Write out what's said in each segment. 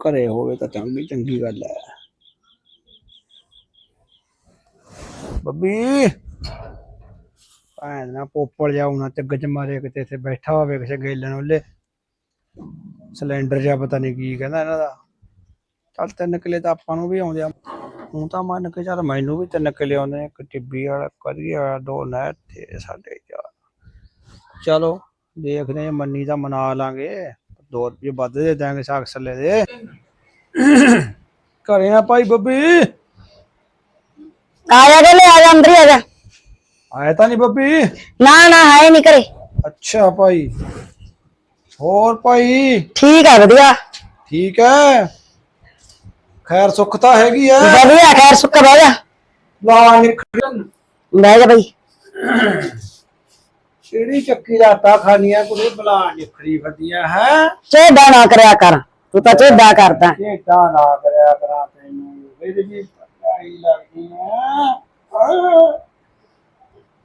ਘਰੇ ਹੋਵੇ ਤਾਂ ਚੰਗੀ ਚੰਗੀ ਗੱਲ ਹੈ। ਬੱਬੀ! ਭੈਣ ਨਾ ਪੋਪੜ ਜਾਉਣਾ ਚੱਗ ਚ ਮਾਰੇ ਕਿਤੇ ਇੱਥੇ ਬੈਠਾ ਹੋਵੇ ਕਿਸੇ ਗੇਲਣ ਉਹਲੇ ਸਿਲੰਡਰ ਜਾਂ ਪਤਾ ਨਹੀਂ ਕੀ ਕਹਿੰਦਾ ਇਹਨਾਂ ਦਾ। ਚੱਲ ਤਿੰਨ ਕਿਲੇ ਤਾਂ ਆਪਾਂ ਨੂੰ ਵੀ ਆਉਂਦੇ ਆ। ਹੁਣ ਤਾਂ ਮੰਨ ਕੇ ਚੱਲ ਮੈਨੂੰ ਵੀ ਤਿੰਨ ਕਿਲੇ ਆਉਂਦੇ ਇੱਕ ਟਿੱਬੀ ਵਾਲਾ ਕਦੀ ਵਾਲਾ, ਦੋ ਨਹਿਰ ਤੇ ਸਾਡੇ ਚਾਰ। ਚਲੋ ਦੇਖਦੇ ਹਾਂ, ਮੰਨੀ ਤਾਂ ਮਨਾ ਲਾਂਗੇ। 2 ਰੁਪਏ ਵੱਧ ਦੇ ਦਾਂਗੇ ਸਾਗ ਸੱਲੇ ਦੇ। ਘਰੇ ਆ ਭਾਈ ਬੱਬੀ। ਆ ਜਾ ਗਲੇ ਆ ਜਾ ਅੰਦਰ ਹੀ ਆ ਜਾ। ਆਇਆ ਤਾਂ ਨਹੀਂ ਬੱਬੀ? ਨਾ ਨਾ ਹੈ ਨਹੀਂ ਕਰੇ ਅੱਛਾ ਭਾਈ। ਹੋਰ ਭਾਈ? ਠੀਕ ਆ ਵਧੀਆ। ਠੀਕ ਹੈ ਖੈਰ ਸੁੱਖ ਤਾਂ ਹੈਗੀ ਆ ਵਧੀਆ ਖੈਰ ਸੁੱਕਾ ਬਹਿ ਜਾ। ਲਾ ਨਿਕਲ ਬਹਿ ਜਾ ਬਈ ਕਿਹੜੀ ਚੱਕੀ ਦਾ ਆਟਾ ਖਾਣੀਆਂ ਕੁੜੇ? ਬਲਾ ਨਿਖੜੀ ਫੱਦੀਆਂ ਹੈ? ਚੇਡਾ ਨਾ ਕਰਿਆ ਕਰ। ਤੂੰ ਤਾਂ ਚੇਡਾ ਕਰਦਾ। ਢੇਡਾ ਨਾ ਕਰਿਆ ਕਰਾਂ ਤੈਨੂੰ। ਇਹਦੇ ਵੀ ਪੜਾਈ ਲੱਗਦੀ ਆ।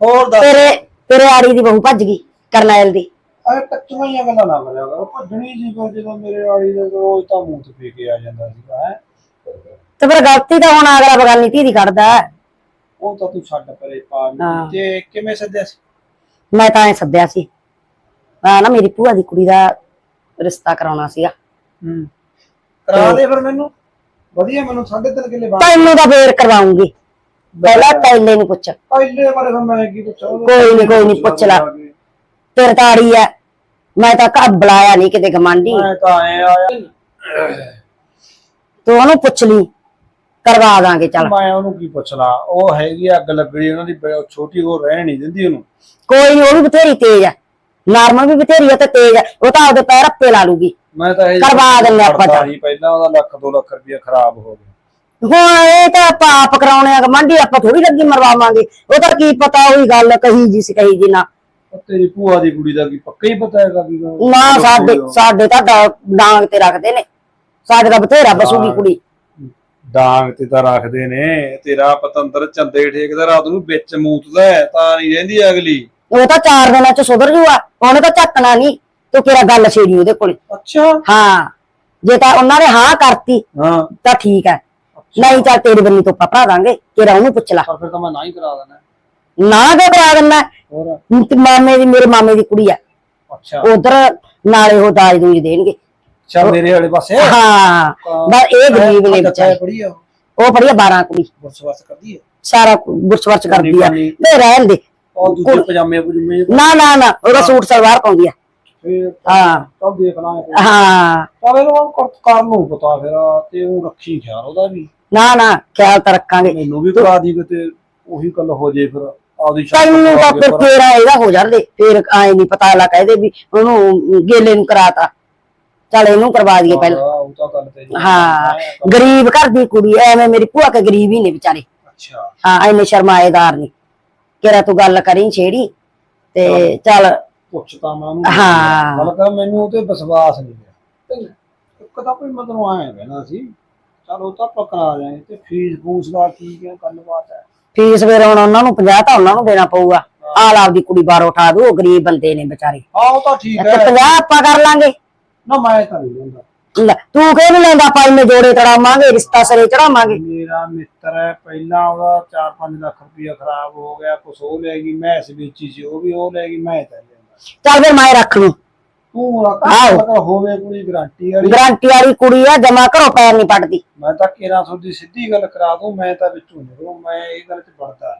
ਹੋਰ ਦੱਸ। ਤੇਰੇ ਤੇਰੇ ਆੜੀ ਦੀ ਬਹੂ ਭੱਜ ਗਈ ਕਰਨੈਲ ਦੀ। ਅਰੇ ਕੱਚੀਆਂ ਜਿਹੀਆਂ ਗੱਲਾਂ ਨਾ ਕਰਿਆ ਕਰੋ। ਭੱਜਣੀ ਸੀ ਪਰ ਜਦੋਂ ਮੇਰੇ ਵਾਲੀ ਦੇ ਰੋਜ਼ ਤਾਂ ਮੂੰਹ ਤੇ ਫੇ ਕੇ ਆ ਜਾਂਦਾ ਸੀਗਾ ਹੈ। ਤੇ ਫਿਰ ਗਲਤੀ ਤਾਂ ਹੁਣ ਅਗਲਾ ਬਗਾਨੀ ਧੀ ਦੀ ਕੱਢਦਾ। ਹੈ। ਉਹ ਤਾਂ ਤੂੰ ਛੱਡ ਪਰੇ ਪਾ। ਹਾਂ। ਤੇ ਕਿਵੇਂ ਸੱਦਿਆ ਸੀ? ਮੈਂ ਤਾਂ ਐ ਸੱਦਿਆ ਸੀ। ਨਾ ਮੇਰੀ ਭੂਆ ਦੀ ਕੁੜੀ ਦਾ ਰਿਸ਼ਤਾ ਕਰਾਉਣਾ ਸੀਗਾ। ਹੂੰ। ਕਰਾ ਦੇ ਫਿਰ ਮੈਨੂੰ। ਵਧੀਆ ਮੈਨੂੰ 3.5 ਕਿੱਲੇ ਬਾਅਦ ਤੈਨੂੰ ਤਾਂ ਫੇਰ ਕਰਵਾਉਂਗੀ। ਪਹਿਲਾਂ ਪਹਿਲੇ ਨੂੰ ਪੁੱਛ ਪਹਿਲੇ ਬਾਰੇ ਫਿਰ ਮੈਂ ਕੀ ਪੁੱਛਾਂ? ਕੋਈ ਨੀ, ਕੋਈ ਨੀ, ਪੁੱਛ ਲੈ। ਤੇਰੇ ਤਾਂ ਆੜੀ ਐ। ਮੈਂ ਤਾਂ ਘਰ ਬੁਲਾਇਆ ਨਹੀਂ ਕਿਤੇ ਗਮਾਂਡੀ ਮੈਂ ਤਾਂ ਆਏ ਆਇਆ ਤੂੰ ਉਹਨੂੰ ਪੁੱਛ ਲਈ। ਕਰਵਾ ਦਾਂਗੇ ਚੱਲ। ਮੈਂ ਉਹਨੂੰ ਕੀ ਪੁੱਛਣਾ ਉਹ ਹੈਗੀ ਆ ਅੱਗ ਲੱਗਣੀ ਉਹਨਾਂ ਦੀ ਛੋਟੀ ਉਹ ਰਹਿ ਨਹੀਂ ਦਿੰਦੀ ਉਹਨੂੰ। ਕੋਈ ਨੀ ਉਹ ਵੀ ਬਥੇਰੀ ਤੇਜ਼ ਐ। ਨਾਰਮਲ ਵੀ ਬਥੇਰੀ ਐ ਤੇ ਤੇਜ਼ ਐ। ਉਹ ਤਾਂ ਆਪਦੇ ਪੈਰ ਅੱਪੇ ਲਾ ਲੂਗੀ। ਮੈਂ ਤਾਂ ਇਹ ਕਰਵਾ ਦਿੰਦੇ ਆਪਾਂ ਤਾਂ। ਸੀ ਪਹਿਲਾਂ ਉਹਦਾ ਲੱਖ 2 ਲੱਖ ਰੁਪਇਆ ਖਰਾਬ ਹੋ ਗਿਆ। ਹੁਣ ਇਹ ਤਾਂ ਆਪਾਂ ਆਪ ਕਰਾਉਣੇ ਆ ਗਮਾਂਡੀ ਆਪਾਂ ਥੋੜੀ ਲੱਗੀ ਮਰਵਾਵਾਂਗੇ। ਉਹ ਤਾਂ ਕੀ ਪਤਾ ਉਹੀ ਗੱਲ ਕਹੀ ਜੀ ਸੀ ਕਹੀ ਜੀ ਨਾ। ਤੇਰੀ ਭੂਆ ਦੀ ਕੁੜੀ ਦਾ ਕੀ ਪੱਕਾ ਹੀ ਪਤਾ ਹੈਗਾ ਵੀ ਉਹ- ਨਾ ਸਾਡੇ ਸਾਡੇ ਤਾਂ ਡਾ- ਡਾਂਗ ਤੇ ਰੱਖਦੇ ਨੇ। ਸਾਡੇ ਤਾਂ ਬਥੇਰਾ ਬਸੂਗੀ ਕੁੜੀ। ਡਾਂਗ ਤੇ ਤਾਂ ਰੱਖਦੇ ਨੇ। ਤੇਰਾ ਪਤੰਦਰ ਚੰਦੇ ਠੇਕਦਾ ਰਾਤ ਨੂੰ ਵਿੱਚ ਮੂਤਦਾ ਹੈ, ਤਾਂ ਨਹੀਂ ਰਹਿੰਦੀ ਅਗਲੀ। ਉਹ ਤਾਂ ਚਾਰ ਦਿਨਾਂ ਚ ਸੁਧਰ ਜੂਆ। ਉਹਨੇ ਤਾਂ ਝੱਕਣਾ ਨਹੀਂ। ਤੂੰ ਕਿਹੜਾ ਗੱਲ ਛੇੜੀ ਉਹਦੇ ਕੋਲੇ? ਅੱਛਾ। ਹਾਂ। ਜੇ ਤਾਂ ਉਹਨਾਂ ਨੇ ਹਾਂ ਕਰਤੀ ਹਾਂ। ਤਾਂ ਠੀਕ ਹੈ। ਨਹੀਂ ਤਾਂ ਤੇਰੀ ਬੰਨੀ ਤੋਂ ਪਪਾ ਦਾਂਗੇ ਕਿਹੜਾ ਉਹਨੂੰ ਪੁੱਛ ਲੈ। ਪਰ ਫਿਰ ਤਾਂ ਮੈਂ ਨਾ ਹੀ ਕਰਾ ਦੇਣਾ ਨਾ ਕਿਉਂ ਕਰਾ ਦਿੰਦਾ? ਹੋਰ? ਤੇ ਮਾਮੇ ਦੀ ਮੇਰੇ ਮਾਮੇ ਦੀ ਕੁੜੀ ਆ। ਅੱਛਾ। ਉਧਰ ਨਾਲੇ ਉਹ ਦਾਜ ਦੂਜ ਦੇਣਗੇ। ਅੱਛਾ ਮੇਰੇ ਵਾਲੇ ਪਾਸੇ। ਹਾਂ। ਬਸ ਇਹ ਗਰੀਬ ਨੇ ਆ। ਉਹ? ਪੜੀਆ 12 ਕੁੜੀ ਬਸਵਾਸ ਕਰਦੀ ਹੈ ਸਾਰਾ ਗੁਰਸਵਰਚ ਕਰਦੀ ਆ। ਤੇ ਰਹਿਣ ਦੇ। ਉਹ ਦੂਜੇ ਪਜਾਮੇ ਪਜੂਮੇ ਨਾ ਨਾ ਨਾ ਉਹਦਾ ਸੂਟ ਸਲਵਾਰ ਪਾਉਂਦੀ ਆ। ਫਿਰ ਹਾਂ। ਸਭ ਦੇਖ ਲਾਂਗੇ ਹਾਂ। ਪਰ ਇਹਨੂੰ ਕਰ ਕਰ ਨੂੰ ਪਤਾ ਫਿਰ ਤੇ ਉਹ ਰੱਖੀ ਖਿਆਲ ਉਹਦਾ ਵੀ। ਨਾ ਨਾ ਖਿਆਲ ਤਾਂ ਰੱਖਾਂਗੇ। ਮੈਨੂੰ ਵੀ ਕਰਾ ਦੀ ਕਿਤੇ ਉਹੀ ਗੱਲ ਹੋ ਜੇ ਫਿਰ ਆਪਦੀ ਸ਼ਰਤ ਤੈਨੂੰ ਪਵਾ ਤਾਂ ਕੇ ਫਿਰ ਪਰ- ਤੇਰਾ ਇਹਦਾ ਹੋ ਜਾਂਦੇ ਫਿਰ ਆਏ ਨਹੀਂ ਪਤਾ ਲਾ ਕਹਦੇ ਵੀ ਉਹਨੂੰ ਗੇਲੇ ਨੂੰ ਕਰਾਤਾ। ਚੱਲ ਇਹਨੂੰ ਕਰਵਾ ਦਈਏ ਪਹਿਲਾਂ। ਹਾਂ, ਉਹ ਤਾਂ ਗੱਲ ਤੇ ਹਾਂ ਗਰੀਬ ਘਰ ਦੀ ਕੁੜੀ ਐ, ਐਵੇਂ ਮੇਰੀ ਭੂਆ ਕੇ ਗਰੀਬ ਹੀ ਨੇ ਵਿਚਾਰੇ। ਅੱਛਾ। ਹਾਂ ਐਨੇ ਸ਼ਰਮਾਏਦਾਰ ਨੇ। ਤੂੰ ਗੱਲ ਕਰੀ ਛੇੜੀ? ਤੇ ਚੱਲ ਪੁੱਛ ਤਾਂ ਮੈਂ ਉਹਨੂੰ ਹਾਂ। ਮਤਲਬ ਕਿ ਮੈਨੂੰ ਉਹ ਤੇ ਵਿਸ਼ਵਾਸ ਨਹੀਂ ਪਿਆ ਇੱਕ ਤਾਂ ਕੋਈ ਮਤਲਬ ਆਇਆ ਕਹਿਣਾ ਸੀ ਚਲ ਉਹ ਤਾਂ ਆਪਾਂ ਕਰਾ ਜਾਏ ਤੇ ਫੀਸ ਫੂਸ ਦਾ ਕੀ ਹੈ ਗੱਲਬਾਤ ਹੈ? ਫੀਸ ਫਿਰ ਹੁਣ ਉਹਨਾਂ ਨੂੰ 50 ਤਾਂ ਉਹਨਾਂ ਨੂੰ ਦੇਣਾ ਪਊਗਾ। ਆਲ ਆਪਦੀ ਕੁੜੀ ਬਾਹਰ ਉਠਾ ਦੂ ਉਹ ਗਰੀਬ ਬੰਦੇ ਨੇ ਵਿਚਾਰੇ। ਹਾਂ ਉਹ ਤਾਂ ਠੀਕ ਤੇ ਹੈ। 50 ਆਪਾਂ ਕਰ ਲਾਂਗੇ। ਨਾ ਮੈਂ ਤਾਂ ਨਹੀਂ ਲੈਂਦਾ। ਲੈ, ਤੂੰ ਕਿਉਂ ਨੀ ਲੈਂਦਾ? ਆਪਾਂ ਇੰਨੇ ਜੋੜੇ ਚੜਾਵਾਂਗੇ ਰਿਸ਼ਤਾ ਸਰੇ ਚੜਾਵਾਂਗੇ। ਮੇਰਾ ਮਿੱਤਰ ਹੈ ਪਹਿਲਾਂ ਉਹਦਾ 4-5 ਲੱਖ ਰੁਪਇਆ ਖਰਾਬ ਹੋ ਗਿਆ ਕੁਛ ਉਹ ਲੈ ਗਈ ਮੈਂ ਇਸ ਵੇਚੀ ਸੀ ਉਹ ਵੀ ਉਹ ਲੈ ਗਈ ਮੈਂ ਤਾਂ ਚੱਲ ਫਿਰ ਮੈਂ ਰੱਖ ਲੂ। ਤੂੰ ਰੱਖ ਆਹੋ। ਅਗਰ ਹੋਵੇ ਕੋਈ ਗਾਰੰਟੀ ਵਾਲੀ। ਗਰੰਟੀ ਵਾਲੀ ਕੁੜੀ ਆ ਜਮਾ ਘਰੋਂ ਪੈਰ ਨਹੀਂ ਪੜਦੀ ਮੈਂ ਤਾਂ ਕਿਹੜਾ ਤੁਹਾਡੀ ਸਿੱਧੀ ਗੱਲ ਕਰਾ ਦੂੰ ਮੈਂ ਤਾਂ ਵਿੱਚੋਂ ਨਿਕਲੂ ਮੈਂ ਇਹ ਗੱਲ 'ਚ ਵੜਦਾ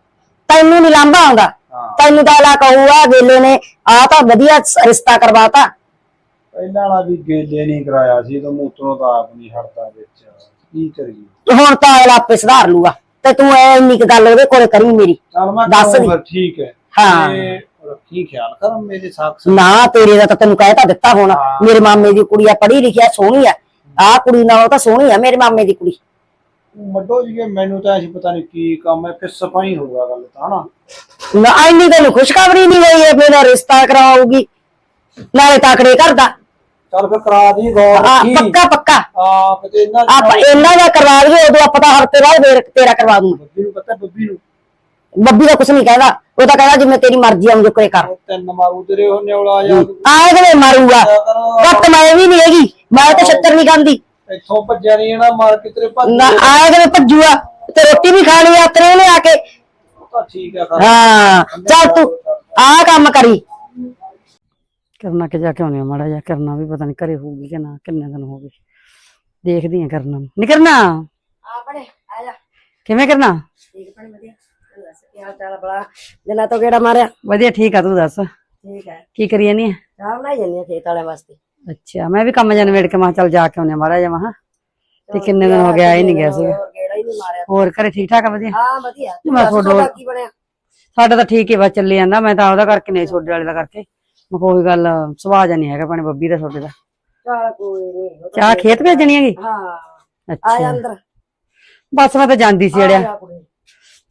ਤੈਨੂੰ ਨੀ ਲਾਂਭਾ ਆਉਂਦਾ। ਹਾਂ। ਤੈਨੂੰ ਤਾਂ ਲਾ ਕਹੂਗਾ ਗੇਲੇ ਨੇ ਆ ਤਾਂ ਵਧੀਆ ਸ- ਰਿਸ਼ਤਾ ਕਰਵਾਤਾ। ਪਹਿਲਾਂ ਵਾਲਾ ਵੀ ਗੇਲੇ ਨਹੀਂ ਕਰਾਇਆ ਸੀ ਤਾਂ ਮੂਤਰੋਂ ਤਾਂ ਆਪ ਨਹੀਂ ਹਟਦਾ ਵਿੱਚ। ਕੀ ਕਰੀਏ? ਹੁਣ ਤਾਂ ਅਗਲਾ ਆਪੇ ਸੁਧਾਰ ਲੂਗਾ। ਤੇ ਤੂੰ ਐ ਇੰਨੀ ਕੁ ਗੱਲ ਉਹਦੇ ਕੋਲੇ ਕਰੀ ਮੇਰੀ। ਚਲ ਮੈਂ ਦੱਸ ਦੱਸ ਦੀ। ਫਿਰ ਠੀਕ ਹੈ। ਹਾਂ। ਤੇ ਰੱਖੀ ਖਿਆਲ ਕਰ ਮੇਰੇ ਸਾਖ ਨਾ ਤੇਰੇ ਦਾ ਤਾਂ ਤੈਨੂੰ ਕਹਿ ਤਾਂ ਦਿੱਤਾ ਹੋਣਾ। ਮੇਰੇ ਮਾਮੇ ਦੀ ਕੁੜੀ ਆ ਪੜ੍ਹੀ ਲਿਖੀ ਆ ਸੋਹਣੀ ਆ। ਆ ਕੁੜੀ ਨਾਲੋਂ ਤਾਂ ਸੋਹਣੀ ਆ ਮੇਰੇ ਮਾਮੇ ਦੀ ਕੁੜੀ। ਮੱਡੋ ਜੀ ਮੈਨੂੰ ਤਾਂ ਅਸੀਂ ਪਤਾ ਨਹੀਂ ਕੀ ਕੰਮ ਹੈ ਕਿ ਸਫ਼ਾਈ ਹੋਊਗਾ ਗੱਲ ਤਾਂ ਨਾ ਨਾ ਇੰਨੀ ਤੈਨੂੰ ਖੁਸ਼ਖਬਰੀ ਨਹੀਂ ਹੋਈ ਇਹ ਮੇਰਾ ਰਿਸ਼ਤਾ ਕਰਾਉਗੀ ਨਾਲੇ ਤਾਕੜੇ ਕਰਦਾ। ਚੱਲ ਫਿਰ ਕਰਾ ਦੀ ਗੌਰ ਰੱਖੀ ਪੱਕਾ ਪੱਕਾ। ਆ ਕਿਤੇ ਇਹਨਾਂ ਆਪਾਂ ਇਹਨਾਂ ਦਾ ਕਰਵਾ ਲਈਏ ਉਦੋਂ ਆਪਾਂ ਤਾਂ ਹਫ਼ਤੇ ਬਾਅਦ ਫੇਰ ਤੇਰਾ ਕਰਵਾ ਦੂੰ ਬੱਬੀ ਨੂੰ ਪਤਾ ਬੱਬੀ ਨੂੰ? ਬੱਬੀ ਦਾ ਕੁਛ ਨਹੀਂ ਕਹਿੰਦਾ। ਉਹ ਤਾਂ ਕਹਿੰਦਾ ਜਿਵੇਂ ਤੇਰੀ ਮਰਜ਼ੀ ਆ ਮੁਝੇ ਕਰੇ। ਤਿੰਨ ਮਾਰੂ ਤੇਰੇ ਉਹ ਨਿਉਲਾ ਜਾ ਆਏ ਕਿਵੇਂ ਮਾਰੂਗਾ। ਘੱਟ ਮੈਂ ਵੀ ਨਹੀਂ ਹੈਗੀ। ਮੈਂ ਤਾਂ ਛੱਤਰ ਨਹੀਂ ਖਾਂਦੀ। ਇੱਥੋਂ ਭੱਜਿਆ ਨਹੀਂ ਜਾਣਾ ਮਾਰ ਕੇ ਤੇਰੇ ਭੱਜ ਨਾ ਆਇਆ ਤੇ ਭੱਜੂਆ ਤੇ ਰੋਟੀ ਵੀ ਖਾਣੀ ਆ ਤੇਰੇ ਨੇ ਆ ਕੇ। ਤਾਂ ਠੀਕ ਆ ਹਾਂ ਚੱਲ ਤੂੰ ਆ ਕੰਮ ਕਰੀ। ਕਰਨਾ ਕਿ ਜਾ ਕੇ ਆਉਣੀ ਮਾੜਾ ਜਾ ਕਰਨਾ ਵੀ ਪਤਾ ਨਹੀਂ ਘਰੇ ਹੋਊਗੀ ਕਿ ਨਾ ਕਿੰਨੇ ਦਿਨ ਹੋ ਗਏ। ਦੇਖਦੀ ਆ ਕਰਨਾ ਨਹੀਂ ਕਰਨਾ? ਆ ਬੜੇ ਆ ਜਾ। ਕਿਵੇਂ ਕਰਨਾ? ਠੀਕ ਬਣੇ ਵਧੀਆ। ਤੂੰ ਦੱਸ ਕੀ ਹਾਲ ਚਾਲ ਆ ਬੜਾ ਦਿਨਾਂ ਤੋਂ ਕਿਹੜਾ ਮਾਰਿਆ? ਵਧੀਆ ਠੀਕ ਆ ਤੂੰ ਦੱਸ? ਠੀਕ ਹੈ ਕੀ ਕਰੀ ਜਾਨੀ ਆ? ਚਾਹ ਬਣਾਈ ਜਾਂਦੀ ਆ ਖੇਤ ਵਾਲਿਆਂ ਵਾਸਤੇ। ਅੱਛਾ ਮੈਂ ਵੀ ਕੰਮ ਜਨ ਵੇੜ ਕੇ ਮੈਂ ਕਿਹਾ ਚੱਲ ਜਾ ਕੇ ਆਉਣੇ ਮਾੜਾ ਜਾ ਮਹਾ ਤੇ ਕਿੰਨੇ ਦਿਨ ਹੋ ਗਿਆ ਹੀ ਨਹੀਂ ਗਿਆ ਸੀਗਾ। ਹੋਰ ਕਿਹੜਾ ਹੀ ਨਹੀਂ ਮਾਰਿਆ। ਹੋਰ ਘਰੇ ਠੀਕ ਠਾਕ ਆ ਵਧੀਆ? ਹਾਂ ਵਧੀਆ। ਤੂੰ ਮੈਂ ਦੱਸ ਤੁਹਾਡਾ- ਤੁਹਾਡਾ ਕੀ ਬਣਿਆ? ਸਾਡਾ ਤਾਂ ਠੀਕ ਹੀ ਬਸ ਚੱਲੀ ਜਾਂਦਾ ਮੈਂ ਤਾਂ ਉਹਦਾ ਕਰਕੇ ਨਹੀਂ ਛੋਡੇ ਵਾਲੇ ਦਾ ਕਰਕੇ। ਮੈਂ ਕੋਈ ਗੱਲ ਸੁਭਾਅ ਜਾ ਨਹੀਂ ਹੈਗਾ ਭੈਣੇ ਬੱਬੀ ਦਾ ਛੋਡੇ ਦਾ। ਚਾਹ ਕੋਈ ਨਹੀਂ ਚਾਹ ਖੇਤ ਭੇਜਣੀ ਹੈਗੀ? ਹਾਂ ਆ ਅੱਛਾ। ਅੰਦਰ। ਬਸ ਮੈਂ ਤਾਂ ਜਾਂਦੀ ਸੀ ਅੜਿਆ।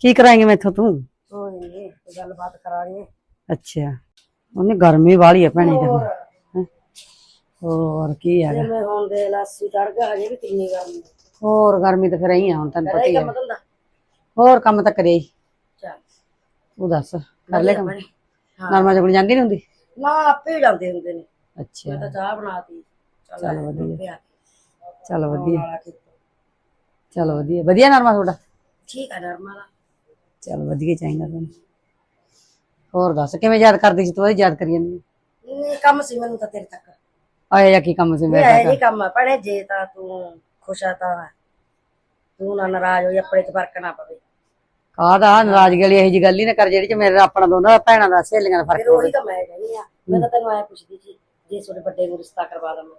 ਕੀ ਕਰਾਂਗੇ ਮੈਥੋਂ ਤੂੰ? ਕੋਈ ਨਹੀਂ ਗੱਲਬਾਤ ਕਰਾਂਗੇ ਅੱਛਾ ਉਹਨੇ ਗਰਮੀ ਵਾਲੀ ਆ ਭੈਣੇ ਹੋਰ। ਹੋਰ ਕੀ ਹੈਗਾ ਜਿਵੇਂ ਹੁਣ ਦੇ ਲਾਸੀ ਚੜ ਗਿਆ ਹਜੇ ਵੀ ਕਿੰਨੀ ਗਰਮੀ ਹੋਰ ਗਰਮੀ ਤਾਂ ਫਿਰ ਰਹੀ ਆ ਹੁਣ ਤੈਨੂੰ ਪਤਾ ਹੀ ਕਰਾਈ ਹੈ ਕੰਮ ਧੰਦਾ? ਹੋਰ ਕੰਮ ਤਾਂ ਕਰੇ ਹੀ। ਚੱਲ। ਤੂੰ ਦੱਸ ਕਰ ਲੈ ਕੰਮ। ਬਣੇ। ਹਾਂ। ਨਰਮਾ ਜਗਣ ਜਾਂਦੀ ਨਹੀਂ ਹੁੰਦੀ? ਨਾ ਆਪੇ ਹੀ ਜਾਂਦੇ ਹੁੰਦੇ ਨੇ। ਅੱਛਾ। ਮੈਂ ਤਾਂ ਚਾਹ ਬਣਾਤੀ। ਚੱਲ ਵਧੀਆ। ਚੱਲ ਵਧੀਆ। ਚੱਲ ਵਧੀਆ। ਵਧੀਆ ਨਰਮਾ ਤੁਹਾਡਾ? ਠੀਕ ਆ ਨਰਮਾ ਦਾ। ਚੱਲ ਵਧੀਆ ਚਾਹੀਦਾ ਤੈਨੂੰ ਹੋਰ ਦੱਸ ਕਿਵੇਂ ਯਾਦ ਕਰਦੀ ਸੀ ਤੂੰ? ਇਹ ਯਾਦ ਕਰੀ ਜਾਂਦੀ ਕੰਮ ਸੀ ਮੈਨੂੰ ਤਾਂ ਤੇਰੇ ਤੱਕ। ਆਇਆ ਜਾਂ ਕੀ ਕੰਮ ਸੀ ਇਹ ਮੇਰਾ ਹੈ ਜੀ ਕੰਮ ਆ ਪੜੇ ਜੇ ਤਾਂ ਤੂੰ ਖੁਸ਼ ਆ ਤਾਂ ਤੂੰ ਨਾ ਨਾਰਾਜ਼ ਹੋਈ ਆਪਣੇ ਚ ਫ਼ਰਕ ਨਾ ਪਵੇ। ਕਾਹਦਾ? ਨਾਰਾਜ਼ਗੀ ਵਾਲੀ ਇਹੋ ਜੀ ਗੱਲ ਹੀ ਨਾ ਕਰ ਜਿਹੜੀ ਚ ਮੇਰੇ ਆਪਣਾ ਦੋਨਾਂ ਦਾ ਭੈਣਾਂ ਦਾ ਸਹੇਲੀਆਂ ਦਾ ਫਿਰ ਫ਼ਰਕ ਹੋਵੇ। ਉਹੀ ਤਾਂ ਮੈਂ ਕਹਿੰਦੀ ਆ ਮੈਂ ਤਾਂ ਤੈਨੂੰ ਐ ਪੁੱਛਦੀ ਸੀ ਜੇ ਤੁਹਾਡੇ ਵੱਡੇ ਨੂੰ ਰਿਸ਼ਤਾ ਕਰਵਾ ਦਵਾਂ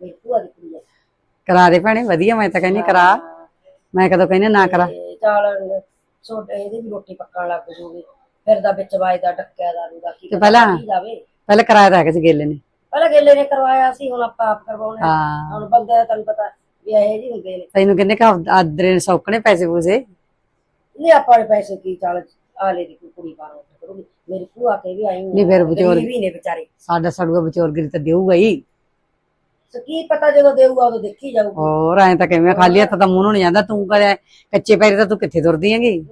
ਮੇਰੀ ਭੂਆ ਦੀ ਕੁੜੀ ਹੈ ਕਰਾ ਦੇ ਭੈਣੇ ਵਧੀਆ ਮੈਂ ਤਾਂ ਕਹਿੰਦੀ ਕਰਾ। ਮੈਂ ਕਦੋਂ ਕਹਿੰਦੀ ਨਾ ਕਰਾ। ਤੇ ਚਾਲ ਛੋਟੇ ਇਹਦੀ ਵੀ ਰੋਟੀ ਪੱਕਣ ਲੱਗ ਜੂਗੀ। ਫਿਰ ਦਾ ਵਿੱਚ ਵਾਜਦਾ ਡੱਕਿਆ ਦਾਰੂ ਦਾ ਕੀ ਤੇ ਪਹਿਲਾਂ- ਪਤਾ ਕੀ ਜਾਵੇ। ਪਹਿਲੇ ਕਰਾਇਆ ਤਾਂ ਹੈਗਾ ਸੀ ਗੇਲੇ ਨੇ। ਪਹਿਲਾਂ ਗੇਲੇ ਨੇ ਕਰਵਾਇਆ ਸੀ ਹੁਣ ਆਪਾਂ ਆਪ ਕਰਵਾਉਣੇ। ਹਾਂ। ਹੁਣ ਬੰਦੇ ਦਾ ਤੈਨੂੰ ਪਤਾ ਵੀ ਇਹ ਜੀ ਹੁੰਦੇ ਨੇ। ਤੈਨੂੰ ਕਹਿੰਦੇ ਕਿ ਆਦਰੇ ਨੇ ਸੌਕਣੇ ਪੈਸੇ ਪੂਸੇ। ਨਹੀਂ ਆਪਾਂ ਦੇ ਪੈਸੇ ਕੀ ਚੱਲ ਆਲੇ ਦੀ ਕੁੜੀ ਪਾਰੋ ਕਰੂਗੀ ਮੇਰੀ ਭੂਆ ਕੇ ਵੀ ਆਈ ਨਹੀਂ ਫਿਰ ਵਿਚੋਰ- ਵੀ ਨੇ ਵਿਚਾਰੇ। ਸਾਡਾ ਸੜੂਆ ਵਿਚੋਰਗਰੀ ਤਾਂ ਦੇਊਗਾ ਹੀ। ਕੀ ਪਤਾ ਜਦੋਂ ਦੇਊਗਾ ਉਦੋਂ ਦੇਖੀ ਜਾਊਗੀ। ਹੋਰ ਐਂ ਤਾਂ ਕਿਵੇਂ ਖਾਲੀ ਹੱਥ ਤਾਂ ਮੂੰਹ ਨੂੰ ਨਹੀਂ ਜਾਂਦਾ ਤੂੰ ਕਰੇ ਕੱਚੇ ਪੈਰੇ ਤਾਂ ਤੂੰ ਕਿੱਥੇ ਤੁਰਦੀ ਹੈਗੀ? ਨੀ।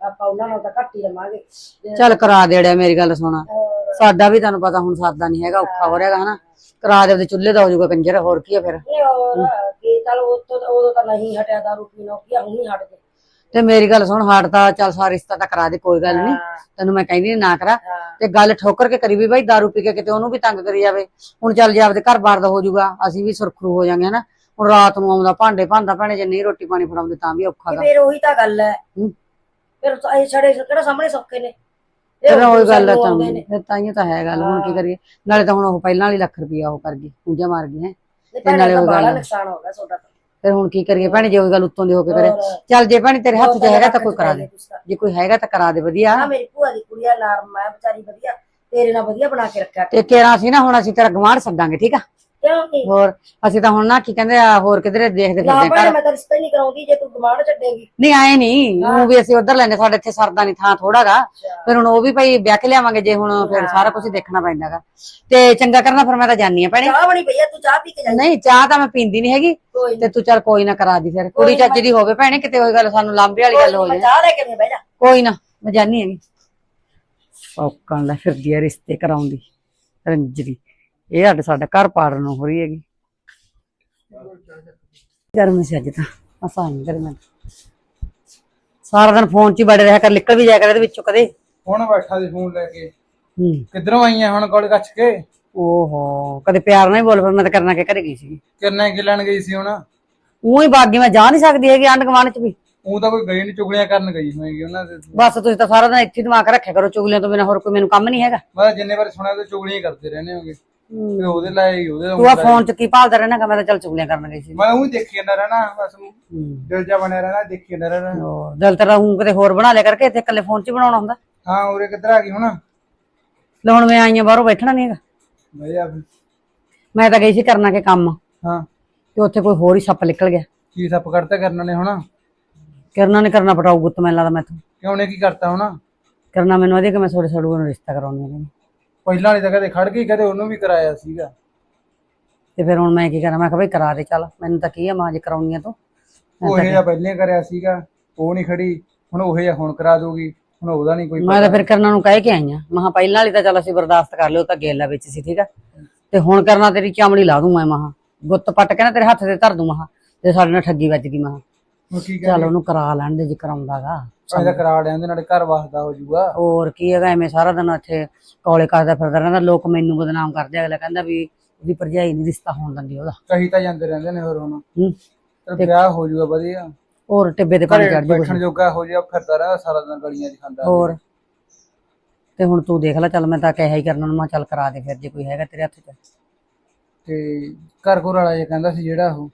ਆਪਾਂ ਉਹਨਾਂ ਨਾਲ ਤਾਂ ਘੱਟ ਹੀ ਲਵਾਂਗੇ ਜੇ- ਚੱਲ ਕਰਾ ਦੇੜਿਆ ਮੇਰੀ ਗੱਲ ਸੁਣਾ। ਹੋਰ। ਸਾਡਾ ਵੀ ਤੁਹਾਨੂੰ ਪਤਾ ਹੁਣ ਸਰਦਾ ਨਹੀਂ ਹੈਗਾ ਔਖਾ ਹੋ ਰਿਹਾਗਾ ਹਨਾ? ਕਰਾ ਦੇ ਉਹਦੇ ਚੁੱਲ੍ਹੇ ਦਾ ਹੋ ਜਾਊਗਾ ਕੰਜਰ ਹੋਰ ਕੀ ਆ ਫਿਰ? ਨਹੀਂ ਹੋਰ ਕੀ ਚੱਲ ਉਦੋਂ ਉਦੋਂ ਤਾਂ ਨਹੀਂ ਹਟਿਆ ਦਾਰੂ ਪੀਣੋਂ ਕੀ ਹੁਣ ਹਟ ਗਏ। ਤੇ ਮੇਰੀ ਗੱਲ ਸੁਣ ਹਟਦਾ ਚੱਲ ਸਾਰਾ ਰਿਸ਼ਤਾ ਤਾਂ ਕਰਾ ਦੇ ਕੋਈ ਗੱਲ ਨਹੀਂ ਹਾਂ, ਤੈਨੂੰ ਮੈਂ ਕਹਿੰਦੀ ਨੀ ਕਰਾ। ਹਾਂ। ਤੇ ਗੱਲ ਠੋਕਰ ਕੇ ਕਰੀ ਵੀ ਬਾਈ दारू ਪੀ ਕੇ ਕਿਤੇ ਉਹਨੂੰ ਵੀ ਤੰਗ ਕਰੀ ਜਾਵੇ। ਹੁਣ ਚੱਲ ਜੇ ਆਪਦੇ ਘਰ-ਬਾਰ ਦਾ ਹੋ ਜਾਊਗਾ ਅਸੀਂ ਵੀ ਸੁਰਖਰੂ ਹੋ ਜਾਾਂਗੇ ਹਨਾ। ਹੁਣ ਰਾਤ ਨੂੰ ਆਉਂਦਾ ਭਾਂਡੇ ਭਾਂਦਾ ਭੈਣੇ ਜੇ ਨਹੀਂ ਰੋਟੀ ਪਾਣੀ ਫੜਾਉਂਦੇ ਤਾਂ ਵੀ ਔਖਾ ਗਾ। ਫਿਰ ਉਹੀ ਤਾਂ ਗੱਲ ਹੈ ਹੂੰ। ਫਿਰ ਤਾਂ ਇਹ ਛੜੇ ਕਿਹੜਾ ਸਾਹਮਣੇ ਸੌਖੇ ਨੇ। ਇਹ ਫਿਰ ਉਹ ਗੱਲ ਤਾਂ। ਫਿਰ ਤਾਈਓ ਤਾਂ ਹੈ ਗੱਲ ਹੁਣ ਕੀ ਕਰੀਏ। ਨਾਲੇ ਤਾਂ ਹੁਣ ਉਹ ਪਹਿਲਾਂ ਵਾਲੀ ਲੱਖ ਰੁਪਈਆ ਉਹ ਕਰ ਗਈ ਪੂਜਾ ਮਾਰ ਗਈ ਹੈ। ਭੈਣੇ ਨਾਲੇ ਤਾਂ ਉਹ ਗੱਲ- ਨੁਕਸਾਨ ਹੋ ਗਿਆ ਤੁਹਾਡਾ ਤਾਂ। ਫਿਰ ਹੁਣ ਕੀ ਕਰੀਏ ਭੈਣੇ ਜੇ ਉਹ ਗੱਲ ਉੱਤੋਂ ਦੀ ਹੋ ਕੇ ਕਰੇ। ਚੱਲ ਜੇ ਭੈਣੇ ਤੇਰੇ ਹੱਥ 'ਚ ਹੈਗਾ ਤਾਂ ਕੋਈ ਕਰਾ ਦੇ। ਜੇ ਕੋਈ ਹੈਗਾ ਤਾਂ ਕਰਾ ਦੇ ਵਧੀਆ। ਨਾ ਮੇਰੀ ਭੂਆ ਦੀ ਕੁੜੀ ਆ ਨਰਮ ਹੈ ਵਿਚਾਰੀ ਵਧੀਆ ਤੇਰੇ ਨਾਲ ਵਧੀਆ ਬਣਾ ਕੇ ਰੱਖਿਆ ਤੇ ਕੇਰਾ। ਸੀ ਨਾ ਹੁਣ ਅਸੀਂ ਤੇਰਾ ਗਵਾਂਢ ਛੱਡਾਂਗੇ ਠੀਕ ਆ? ਕਿਉਂ ਹੋਰ ਅਸੀਂ ਤਾਂ ਹੁਣ ਨਾ ਕੀ ਕਹਿੰਦੇ ਆ ਹੋਰ ਕਿਧਰੇ ਦੇਖਦੇ ਨਾ ਫਿਰਦੇ ਭੈਣੇ ਘਰ। ਮੈਂ ਤਾਂ ਰਿਸ਼ਤਾ ਹੀ ਨਹੀਂ ਕਰਾਉਂਦੀ ਜੇ ਤੂੰ ਗਮਾਂਡ ਛੱਡੇਂਗੀ। ਨਹੀਂ ਆਏ ਨਹੀਂ ਉਹ ਵੀ ਅਸੀਂ ਉਧਰ ਲੈਣੇ ਸਾਡੇ ਇੱਥੇ ਸਰਦਾ ਨਹੀਂ ਥਾਂ ਥੋੜਾਗਾ ਫਿਰ ਹੁਣ ਉਹ ਵੀ ਭਾਈ ਵਿਆਹ ਕੇ ਲਿਆਵਾਂਗੇ ਜੇ ਹੁਣ ਫਿਰ ਸਾਰਾ ਕੁਝ ਦੇਖਣਾ ਪੈਂਦਾਗਾ। ਤੇ ਚੰਗਾ ਕਰਨਾ ਫਿਰ ਮੈਂ ਤਾਂ ਜਾਣੀ ਆ ਭੈਣੇ। ਚਾਹ ਬਣੀ ਪਈ ਆ ਤੂੰ ਚਾਹ ਪੀ ਕੇ ਜਾ। ਨਹੀਂ ਚਾਹ ਤਾਂ ਮੈਂ ਪੀਂਦੀ ਨਹੀਂ ਹੈਗੀ। ਕੋਈ ਤੇ ਤੂੰ ਚੱਲ ਕੋਈ ਨਾ ਕਰਾ ਦੀ ਫਿਰ। ਕੁੜੀ ਚੱਜ ਦੀ ਹੋਵੇ ਭੈਣੇ ਕਿਤੇ ਹੋਈ ਗੱਲ ਸਾਨੂੰ ਲਾਂਬੇ ਵਾਲੀ ਗੱਲ ਹੋ ਮੈਂ ਜਾਏ ਚਾਹ ਲੈ ਕੇ ਨਹੀਂ ਬਹਿ ਜਾ। ਕੋਈ ਨਾ ਮੈਂ ਜਾਣੀ ਹੈਗੀ। ਔਕਣ ਲੈ ਫਿਰਦੀ ਆ ਰਿਸ਼ਤੇ ਕਰਾਉਂਦੀ। ਰੰਜਰੀ। ਇਹ ਸਾਡੇ ਸਾਡਾ ਘਰ ਪਾੜਨ ਨੂੰ ਹੋ ਰਹੀ ਹੈਗੀ। ਗਰਮ ਸੀ ਅੱਜ ਤਾਂ। ਨਹੀਂ ਗਰਮ। ਸਾਰਾ ਦਿਨ ਫੋਨ 'ਚ ਹੀ ਬੜੇ ਰਿਹਾ ਕਰ ਨਿਕਲ ਵੀ ਜਾਇਆ ਕਰ ਇਹਦੇ ਵਿੱਚੋਂ ਕਦੇ। ਹੁਣ ਬੈਠਾ ਸੀ ਫੋਨ ਲੈ ਕੇ? ਹੂੰ। ਕਿੱਧਰੋਂ ਆਈਆਂ ਹੁਣ ਕੋਲ ਕੱਛ ਕੇ? ਓਹੋ ਕਦੇ ਪਿਆਰ ਨਾਲ ਹੀ ਬੋਲ ਫਿਰ ਮੈਂ ਤਾਂ ਕਰਨਾ ਕਿ ਘਰੇ ਗਈ ਸੀ ਕਿੰਨੇ ਕਿ ਲੈਣ ਗਈ ਸੀ ਹੁਣ? ਉਹੀ ਬਾਗੀ ਮੈਂ ਜਾ ਨਹੀਂ ਸਕਦੀ ਹੈਗੀ ਆਂਢ ਗੁਆਂਢ 'ਚ ਵੀ। ਉਹ ਤਾਂ ਕੋਈ ਗਈ ਨਹੀਂ ਚੁਗਲੀਆਂ ਕਰਨ ਗਈ ਹੋਏਗੀ ਉਹਨਾਂ ਦੇ। ਬਸ ਤੁਸੀਂ ਤਾਂ ਸਾਰਾ ਦਿਨ ਇੱਥੇ ਦਿਮਾਗ ਰੱਖਿਆ ਕਰੋ ਚੁਗਲੀਆਂ ਤੋਂ ਬਿਨਾਂ ਹੋਰ ਕੋਈ ਮੈਨੂੰ ਕੰਮ ਨਹੀਂ ਹੈਗਾ। ਮੈਂ ਜਿੰਨੇ ਵਾਰ ਸੁਣਿਆ ਤੇ ਚੁਗਲੀਆਂ ਕਰਦੇ ਰਹਿੰਦੇ ਹੋਗੇ। ਉਹਦੇ ਲਾਏ ਉਹਦੇ ਤੂੰ ਆ ਫੋਨ 'ਚ ਕੀ ਭਾਲਦਾ ਰਹਿਣਾ ਗਾ? ਮੈਂ ਤਾਂ ਚੱਲ ਚੁਗਲੀਆਂ ਕਰਨ ਗਈ ਸੀ। ਮੈਂ ਉਹ ਦੇਖੀ ਜਾਂਦਾ ਰਹਿਣਾ ਬਸ ਦਿਲ ਜਾ ਬਣਿਆ ਰਹਿਣਾ ਦੇਖੀ ਜਾਂਦਾ ਰਹਿਣਾ। ਹੋਰ ਦਿਲ ਤੇਰਾ ਹੂੰ ਕਿਤੇ ਹੋਰ ਬਣਾ ਲਿਆ ਕਰਕੇ ਇੱਥੇ ਇਕੱਲੇ ਫੋਨ 'ਚ ਹੀ ਬਣਾਉਣਾ ਹੁੰਦਾ। ਹਾਂ ਉਰੇ ਕਿੱਧਰ ਆ ਗਈ ਹੁਣ? ਲੈ ਹੁਣ ਮੈਂ ਆਈਆਂ ਬਾਹਰੋਂ ਬੈਠਣਾ ਨਹੀਂ ਹੈਗਾ। ਬਈ ਆ ਫਿਰ। ਮੈਂ ਤਾਂ ਗਈ ਸੀ ਕਰਨਾ ਕੇ ਕੰਮ। ਹਾਂ। ਤੇ ਉੱਥੇ ਕੋਈ ਹੋਰ ਹੀ ਸੱਪ ਨਿਕਲ ਗਿਆ। ਕੀ ਸੱਪ ਕਰਤਾ ਕਰਨ ਨੇ ਹੁਣ? ਕਰਨਾ ਨੇ ਕਰਨਾ ਪਟਾਊ ਗੁੱਤ ਮੈਨੂੰ ਲੱਗਦਾ ਮੈਥੋਂ ਕਿਉਂ ਨੇ ਕੀ ਕਰਤਾ ਹੁਣ? ਕਰਨਾ ਮੈਨੂੰ ਆਦੀ ਕਿ ਮੈਂ ਥੋੜੇ ਸੜੂਆਂ ਨੂੰ ਰਿਸ਼ਤਾ ਕਰਾਉਣੀ ਹੈ ਪਹਿਲਾਂ ਵਾਲੀ ਤਾਂ ਕਦੇ ਖੜ ਗਈ ਕਦੇ ਉਹਨੂੰ ਵੀ ਕਰਾਇਆ ਸੀਗਾ। ਤੇ ਫਿਰ ਹੁਣ ਮੈਂ ਕੀ ਕਰਾਂ? ਮੈਂ ਕਿਹਾ ਬਈ ਕਰਾ ਦੇ ਚੱਲ। ਮੈਨੂੰ ਤਾਂ ਕੀ ਆ ਮਾਂ ਜੇ ਕਰਾਉਣੀ ਆ ਤੂੰ। ਉਹ ਇਹ ਜਿਹਾ ਪਹਿਲੇ ਕਰਿਆ ਸੀਗਾ ਉਹ ਨਹੀਂ ਖੜੀ ਹੁਣ ਉਹ ਜਿਹਾ ਹੁਣ ਕਰਾ ਦੋਗੀ ਹੁਣ ਉਹਦਾ ਨਹੀਂ ਕੋਈ ਮੈਂ ਤਾਂ ਫਿਰ ਕਰਨਾ ਨੂੰ ਕਹਿ ਕੇ ਆਈ ਆ। ਮਹਾ ਪਹਿਲਾਂ ਵਾਲੀ ਤਾਂ ਚੱਲ ਅਸੀਂ ਬਰਦਾਸ਼ਤ ਕਰ ਲਿਓ ਤਾਂ ਗੇਲਾ ਵਿੱਚ ਸੀ ਠੀਕ ਆ? ਤੇ ਹੁਣ ਕਰਨਾ ਤੇਰੀ ਚਾਮੜੀ ਲਾ ਦੂੰ ਮੈਂ ਮਹਾ ਗੁੱਤ ਪੱਟ ਕੇ ਨਾ ਤੇਰੇ ਹੱਥ ਤੇ ਧਰ ਦੂੰ ਮਹਾ ਤੇ ਸਾਡੇ ਨਾਲ ਠੱਗੀ ਵੱਜ ਗਈ ਮਹਾ ਹੁਣ ਕੀ ਚੱਲ ਉਹਨੂੰ ਕਰਾ ਲੈਣ ਦੇ ਜੇ ਕਰਾਉਂਦਾਗਾ ਕਹਿੰਦਾ ਕਰਾ ਲਿਆਂਦੇ ਨਾਲੇ ਘਰ ਵਸਦਾ ਹੋ ਜਾਊਗਾ। ਹੋਰ ਕੀ ਹੈਗਾ ਐਵੇਂ ਸਾਰਾ ਦਿਨ ਇੱਥੇ ਕੌਲੇ ਕਰਦਾ ਫਿਰਦਾ ਰਹਿੰਦਾ ਲੋਕ ਮੈਨੂੰ ਬਦਨਾਮ ਕਰਦੇ ਅਗਲਾ ਕਹਿੰਦਾ ਵੀ ਉਹਦੀ ਭਰਜਾਈ ਨਹੀਂ ਰਿਸ਼ਤਾ ਹੋਣ ਦਿੰਦੀ ਉਹਦਾ। ਕਹੀ ਤਾਂ ਜਾਂਦੇ ਰਹਿੰਦੇ ਨੇ ਹੋਰ ਹੁਣ। ਹੂੰ। ਤੇ ਵਿਆਹ ਹੋ ਜਾਊਗਾ ਵਧੀਆ। ਹੋਰ ਟਿੱਬੇ ਤੇ ਪਾਣੀ ਘਰੇ ਚੜ ਜੂ ਬੈਠਣ ਜੋਗਾ ਹੋ ਜਾਊਗਾ ਫਿਰਦਾ ਰਹਿੰਦਾ ਸਾਰਾ ਦਿਨ ਗਲੀਆਂ 'ਚ ਖਾਂਦਾ ਹੋਰ। ਤੇ ਹੁਣ ਤੂੰ ਦੇਖ ਲੈ ਚੱਲ ਮੈਂ ਤਾਂ ਕਹਿਆ ਹੀ ਕਰਨਾ ਨੂੰ ਮੈਂ ਕਿਹਾ ਚੱਲ ਕਰਾ ਦੇ ਫਿਰ ਜੇ ਕੋਈ ਹੈਗਾ ਤੇਰੇ ਹੱਥ 'ਚ। ਤੇ ਘਰ ਘਰ ਵਾਲਾ ਇਹ ਕਹਿੰਦਾ ਸੀ ਜਿਹੜਾ ਉਹ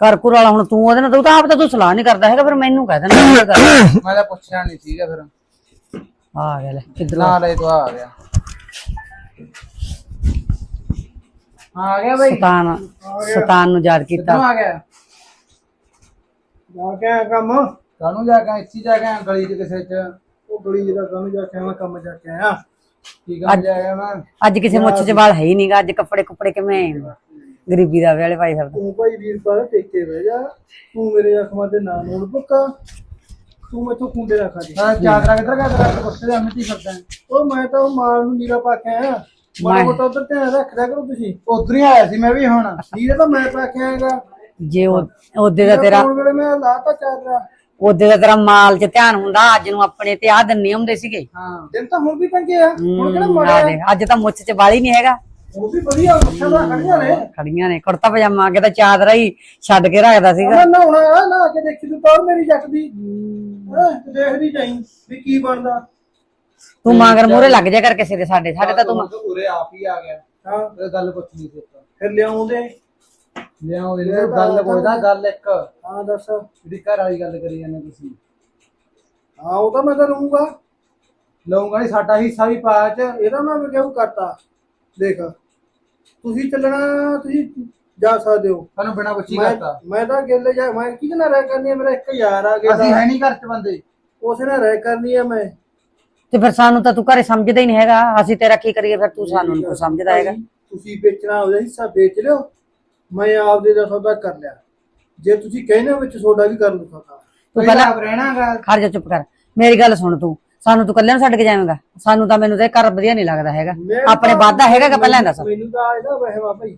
ਘਰ ਘੁਰ ਵਾਲਾ ਹੁਣ ਤੂੰ ਉਹਦੇ ਨਾਲ ਤੂੰ ਤਾਂ ਆਪ ਤਾਂ ਤੂੰ ਸਲਾਹ ਨਹੀਂ ਕਰਦਾ ਹੈਗਾ ਫਿਰ ਮੈਨੂੰ ਕਹਿ ਦੇਣਾ ਇਹ ਗੱਲ। ਮੈਂ ਤਾਂ ਪੁੱਛਿਆ ਨਹੀਂ ਸੀਗਾ ਫਿਰ। ਆ ਗਿਆ ਲੈ ਕਿੱਧਰ ਨਾ ਲੈ ਤੂੰ ਆ ਗਿਆ। ਆ ਗਿਆ ਬਈ। ਸਤਾਨ ਸਤਾਨ ਨੂੰ ਯਾਦ ਕੀਤਾ। ਕਿੱਥੋਂ ਆ ਗਿਆ? ਜਾ ਕੇ ਆਇਆ ਕੰਮ। ਕਾਹਨੂੰ ਜਾ ਕੇ ਇੱਥੇ ਜਾ ਕੇ ਆਇਆ ਗਲੀ 'ਚ ਕਿਸੇ 'ਚ? ਉਹ ਗਲੀ ਜਿਹਦਾ ਕੰਮ ਜਾ ਕੇ ਆਇਆ? ਕੰਮ ਜਾ ਕੇ ਆਇਆ। ਕੀ ਕੰਮ ਜਾ ਗਿਆ ਮੈਂ? ਅੱਜ ਕਿਸੇ ਮੁੱਛ 'ਚ ਵਾਲ ਹੈ ਹੀ ਨਹੀਂਗਾ ਅੱਜ ਕੱਪੜੇ ਕੁੱਪੜੇ ਕਿਵੇਂ? ਗਰੀਬੀ ਦਾ ਵੇਲੇ ਪਾਈ ਫਿਰਦਾ ਤੂੰ ਭਾਈ ਵੀਰਪਾਲ ਟੇਕੇ ਬਹਿ ਜਾ। ਤੂੰ ਮੇਰੇ ਅੱਖਾਂ ਦੇ ਨਾਂ ਨੋਟ ਬੁੱਕਾ ਤੂੰ ਮੈਥੋਂ ਕੁੰਡੇ ਰੱਖਾ ਦੇ। ਹਾਂ ਚਾਦਰਾ ਕਿੱਧਰ ਗਿਆ ਤੇਰਾ? ਕੁੱਤੇ ਦੇ ਅੰਮ੍ਰਿਤੀ ਫਿਰਦਾ ਉਹ ਮੈਂ ਤਾਂ ਉਹ ਮਾਲ ਨੂੰ ਨੀਰਾ ਪਾ ਕੇ ਆਇਆ। ਮਾੜਾ ਮੋਟਾ ਉਧਰ ਧਿਆਨ ਰੱਖਦਾ ਕਰੋ ਤੁਸੀਂ। ਉਧਰ ਹੀ ਆਇਆ ਸੀ ਮੈਂ ਵੀ ਹੁਣ। ਨੀਰਾ ਤਾਂ ਮੈਂ ਪਾ ਕੇ ਆਇਆਗਾ ਜੇ ਉਹ ਉਹਦੇ ਦਾ ਤੇਰਾ ਹੁਣ ਵੇਲੇ ਮੈਂ ਲਾਤਾ ਚਾਦਰਾ। ਉਹਦੇ ਦਾ ਤੇਰਾ ਮਾਲ 'ਚ ਧਿਆਨ ਹੁੰਦਾ। ਅੱਜ ਨੂੰ ਆਪਣੇ ਤੇ ਆਹ ਦਿਨ ਨਹੀਂ ਆਉਂਦੇ ਸੀਗੇ। ਹਾਂ। ਦਿਨ ਤਾਂ ਹੁਣ ਵੀ ਪੰਗੇ ਆ। ਹੁਣ ਕਿਹੜਾ ਹੂੰ, ਮਾੜਾ ਅੱਜ ਤਾਂ ਮੁੱਛ 'ਚ ਵਾਲ ਹੀ ਨਹੀਂ ਹੈਗਾ। ਉਹ ਵੀ ਵਧੀਆ ਮੁੱਛਾਂ ਦਾ ਖੜੀਆਂ ਨੇ। ਖੜੀਆਂ ਨੇ ਕੁੜਤਾ ਪਜਾਮਾ ਕੇ ਤਾਂ ਚਾਦਰਾ ਹੀ ਛੱਡ ਕੇ ਰੱਖਦਾ ਸੀਗਾ। ਮੈਂ ਨਹਾਉਣਾ ਆ ਨਾ ਕੇ ਦੇਖੀ ਤੂੰ ਤੌਰ ਮੇਰੀ ਜੱਟ ਦੀ। ਹਾਂ ਦੇਖਦੀ ਜਾਈ ਵੀ ਕੀ ਬਣਦਾ। ਤੂੰ ਮਾਂਗਰ ਮੂਹਰੇ ਲੱਗ ਜਾ ਕਰ ਕਿਸੇ ਦੇ ਸਾਡੇ ਸਾਡੇ ਤਾਂ ਤੂੰ ਉਰੇ ਆਪ ਹੀ ਆ ਗਿਆ। ਹਾਂ। ਇਹ ਗੱਲ ਪੁੱਛਣੀ ਸੀ ਇੱਕ ਫਿਰ ਲਿਆਉਂਦੇ। ਲਿਆਓ ਦੇ ਗੱਲ ਪੁੱਛਦਾ ਗੱਲ ਇੱਕ। ਹਾਂ ਦੱਸ। ਜਿਹੜੀ ਘਰ ਵਾਲੀ ਗੱਲ ਕਰੀ ਜਾਂਦੇ ਤੁਸੀਂ। ਹਾਂ ਉਹ ਤਾਂ ਮੈਂ ਤਾਂ ਲਊਂਗਾ। ਲਊਂਗਾ ਨਹੀਂ ਸਾਡਾ ਹਿੱਸਾ ਵੀ ਪਾਇਆ ਚ। ਇਹਦਾ ਮੈਂ ਕਿਉਂ ਕਰਤਾ? ਦੇਖ। ਤੁਸੀਂ ਚੱਲਣਾ ਤੁਸੀਂ ਜਾ ਸਕਦੇ ਹੋ। ਸਾਨੂੰ ਬਿਨਾ ਪੁੱਛੀ ਮੈਂ ਕਰਤਾ। ਮੈਂ ਤਾਂ ਗਿੱਲ ਜਾ ਮੈਂ ਕਿਹਦੇ ਨਾਲ ਰਹਿ ਕਰਨੀ ਹੈ ਮੇਰਾ ਇੱਕ ਯਾਰ ਆ ਗਿਆ ਅਸੀਂ ਹੈ ਨਹੀਂ ਘਰ ਚ ਬੰਦੇ। ਉਸ ਨਾਲ ਰਹਿ ਕਰਨੀ ਹੈ ਮੈਂ। ਤੇ ਫਿਰ ਸਾਨੂੰ ਤਾਂ ਤੂੰ ਘਰੇ ਸਮਝਦਾ ਹੀ ਨਹੀਂ ਹੈਗਾ। ਅਸੀਂ ਤੇਰਾ ਕੀ ਕਰੀਏ? ਫਿਰ ਤੂੰ ਸਾਨੂੰ ਨਹੀਂ ਸਮਝਦਾ ਹੈਗਾ। ਤੁਸੀਂ ਵੇਚਣਾ ਉਹਦਾ ਹਿੱਸਾ ਵੇਚ ਲਿਓ। ਮੈਂ ਆਪਦੇ ਦਾ ਸੌਦਾ ਕਰ ਲਿਆ। ਜੇ ਤੁਸੀਂ ਕਹਿੰਦੇ ਹੋ ਵਿੱਚ ਸੌਦਾ ਵੀ ਕਰ ਲਓ ਸੌਦਾ। ਤੂੰ ਪਹਿਲਾਂ ਆਪ ਰਹਿਣਾਗਾ। ਖੜ ਜਾ ਚੁੱਪ ਕਰ। ਮੇਰੀ ਗੱਲ ਸੁਣ ਤੂੰ। ਸਾਨੂੰ ਤੂੰ ਕੱਲਿਆਂ ਨੂੰ ਛੱਡ ਕੇ ਜਾਵੇਂਗਾ। ਸਾਨੂੰ ਤਾਂ ਮੈਨੂੰ ਤੇ ਘਰ ਵਧੀਆ ਨਹੀਂ ਲੱਗਦਾ ਹੈਗਾ। ਆਪਣੇ ਤਾਂ- ਵਾਦਾ ਹੈਗਾ ਕਿ ਪਹਿਲਾਂ ਦੱਸ ਮੈਨੂੰ ਤਾਂ ਇਹਦਾ ਵਹਿਮ ਆ ਭਾਈ।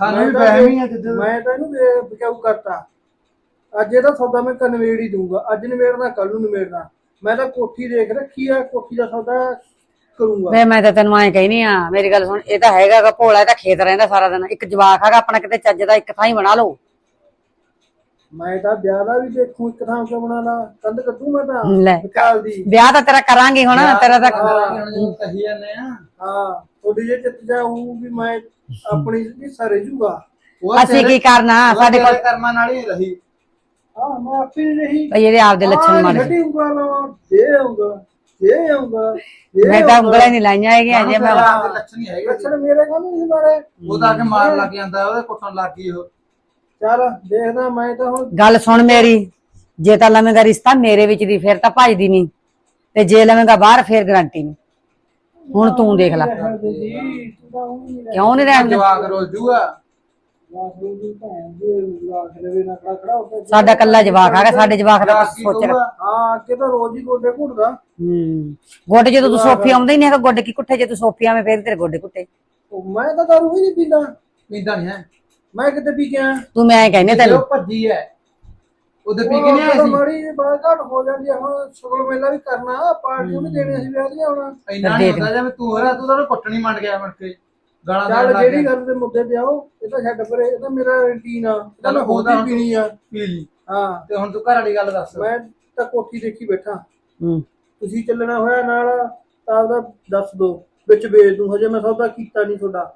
ਸਾਨੂੰ ਵੀ ਮੈਂ ਤਾਂ ਵਹਿਮ ਹੀ ਆ ਜਿੱਦ ਮੈਂ ਤਾਂ ਇਹਨੂੰ ਬਚਾਊ ਕਰਤਾ। ਅੱਜ ਇਹਦਾ ਸੌਦਾ ਮੈਂ ਕਨਵੇੜ ਹੀ ਦੂੰਗਾ ਅੱਜ ਨਿਬੇੜਨਾ ਕੱਲ ਨੂੰ ਨਿਬੇੜਨਾ ਮੈਂ ਤਾਂ ਕੋਠੀ ਦੇਖ ਰੱਖੀ ਆ ਕੋਠੀ ਦਾ ਸੌਦਾ ਕਰੂੰਗਾ। ਵੇ ਮੈਂ ਤਾਂ ਤੈਨੂੰ ਐਂ ਕਹਿਨੀ ਆ ਮੇਰੀ ਗੱਲ ਸੁਣ ਇਹ ਤਾਂ ਹੈਗਾ ਗਾ ਭੋਲਾ ਇਹ ਤਾਂ ਖੇਤ ਰਹਿੰਦਾ ਸਾਰਾ ਦਿਨ। ਇੱਕ ਜਵਾਕ ਹੈਗਾ ਆਪਣਾ ਕਿਤੇ ਚੱਜ ਦਾ ਇੱਕ ਥਾਂ ਹੀ ਬਣਾ ਲਓ। ਮੈਂ ਤਾਂ ਵਿਆਹ ਦਾ ਵੀ ਦੇਖੂ ਇੱਕ ਥਾਂ ਕਿਉਂ ਬਣਾਣਾ ਕੰਧ ਕੱਢੂ ਮੈਂ ਤਾਂ ਲੈ ਵਿਕਾਲ ਦੀ। ਵਿਆਹ ਤਾਂ ਤੇਰਾ ਕਰਾਂਗੇ ਹੁਣ ਤੇਰਾ ਤਾਂ ਕਹੀ ਜਾਂਦੇ ਆ। ਹਾਂ ਥੋੜੀ ਜਿਹੀ ਚਿੱਤ ਜਾਊ ਵੀ ਮੈਂ ਆਪਣੀ ਹਿੱਸਾ ਰਹਿ ਜੂਗਾ। ਉਹ ਅਸੀਂ ਕੀ ਕਰਨਾ? ਸਾਡੇ ਕੋਲ ਕਰਮਾਂ ਨਾਲ ਹੀ ਰਹੀ। ਹਾਂ ਮੈਂ ਆਪੇ ਨਹੀਂ ਰਹੀ ਭਈ ਇਹਦੇ ਆਪਦੇ ਲੱਛਣ ਮਾੜੇ ਸੀ। ਲਾਵਾਂ ਇਹ ਆਉਂਗਾ ਇਹ ਆਉਂਗਾ ਇਹ ਮੈਂ ਤਾਂ ਉਂਗਲਾਂ ਨਹੀਂ ਲਾਈਆਂ ਹੈਗੀਆਂ ਜੇ ਮੈਂ ਲੱਛਣ ਨਹੀਂ ਹੈਗੇ ਲੱਛਣ ਮੇਰੇ ਕੋਲ ਨਹੀਂ ਮਾਰੇ ਉਹ ਤਾਂ ਆ ਕੇ ਮਾਰ ਲੱਗ ਜਾਂਦਾ ਉਹਦੇ ਕੁੱਟਣ ਲੱਗ ਗਈ ਉਹ। ਚੱਲ ਦੇਖਦਾ ਮੈਂ ਤਾਂ ਹੁਣ। ਗੱਲ ਸੁਣ ਮੇਰੀ ਜੇ ਤਾਂ ਲਵੇਂਗਾ ਰਿਸ਼ਤਾ ਮੇਰੇ ਵਿੱਚ ਦੀ ਫਿਰ ਤਾਂ ਭਜਦੀ ਨਹੀਂ। ਤੇ ਜੇ ਲਵੇਂਗਾ ਬਾਹਰ ਫਿਰ ਗਰੰਟੀ ਨਹੀਂ। ਹੁਣ ਤੂੰ ਦੇਖ ਲੈ। ਜੀ ਤੂੰ ਤਾਂ ਉਹ ਨਹੀਂ ਕਿਉਂ ਨਹੀਂ ਰਹਿਣ ਜਵਾਕ ਰੋਲ ਜੂਗਾ। ਦੀ ਭੈਣ ਖੜਾ ਖੜਾ ਉੱਤੇ ਸਾਡਾ ਕੱਲਾ ਜਵਾਕ ਹੈਗਾ ਸਾਡੇ ਜਵਾਕ ਦਾ ਕੁਛ ਸੋਚ ਕਹੂਗਾ? ਹਾਂ ਅੱਗੇ ਤਾਂ ਰੋਜ਼ ਹੀ ਗੋਡੇ ਘੁੱਟਦਾ। ਹੂੰ। ਗੋਡੇ ਜਦੋਂ ਤੂੰ ਸੋਫੀ ਆਉਂਦਾ ਹੀ ਨਹੀਂ ਹੈਗਾ ਗੋਡੇ ਕੀ ਕੁੱਟੇ ਜੇ ਤੂੰ ਸੋਫੀ ਆਵੇਂ ਫੇਰ ਤੇਰੇ ਗੋਡੇ ਕੁੱਟੇ ਉਹ ਮੈਂ ਤਾਂ ਦਾਰੂ ਵੀ ਨਹੀਂ ਪੀਂਦਾ। ਪੀਂਦਾ ਨਹੀਂ ਹੈ। ਮੈਂ ਕਿਤੇ ਪੀ ਆਇਆ ਤੂੰ ਮੈਂ ਐਂ ਕਹਿੰਨੇ ਤੈਨੂੰ। ਉਹ ਭੱਜੀ ਹੈ ਉਹਦੇ ਪੀ ਕੇ ਨਹੀਂ ਉਹ ਆਇਆ ਤਾਂ ਸੀ? ਮਾੜੀ ਜਿਹੀ ਬਾਤ ਘੱਟ ਹੋ ਜਾਂਦੀ ਆ ਹੁਣ ਸ਼ੁਗਲ ਮੇਲਾ ਵੀ ਕਰਨਾ ਪਾਰਟੀ ਵੀ ਦੇਣੀ ਸੀ ਵਿਆਹ ਦੀਆਂ ਹੁਣ। ਇੰਨਾ ਨਹੀਂ ਹੁੰਦਾ ਜਿਵੇਂ ਤੂੰ ਹੋਰਾ ਤੂੰ ਤਾਂ ਕੁੱਟਣੀ ਮੰਡ ਗਿਆ ਮੜ ਕੇ। ਗਾਲਾਂ ਚੱਲ ਦੇਣ ਲੱਗ ਜਿਹੜੀ ਗਿਆ। ਗੱਲ ਦੇ ਮੁੱਦੇ ਤੇ ਆਓ ਇਹ ਤਾਂ ਛੱਡ ਪਰੇ ਇਹ ਤਾਂ ਮੇਰਾ ਰੂਟੀਨ ਆ। ਇਹ ਤਾਂ ਮੈਂ ਚੱਲ ਉਹਦਾ ਹੋਦੀ ਪੀਣੀ ਆ। ਪੀ ਲਈ। ਹਾਂ। ਤੇ ਹੁਣ ਤੂੰ ਘਰ ਵਾਲੀ ਗੱਲ ਦੱਸ। ਮੈਂ ਤਾਂ ਕੋਠੀ ਦੇਖੀ ਬੈਠਾ। ਹੂੰ। ਤੁਸੀਂ ਚੱਲਣਾ ਹੋਇਆ ਨਾਲ ਤਾਂ ਆਪਦਾ ਦੱਸ ਦੋ ਵਿੱਚ ਵੇਚ ਦੂੰ। ਹਜੇ ਮੈਂ ਸੌਦਾ ਕੀਤਾ ਨਹੀਂ ਤੁਹਾਡਾ।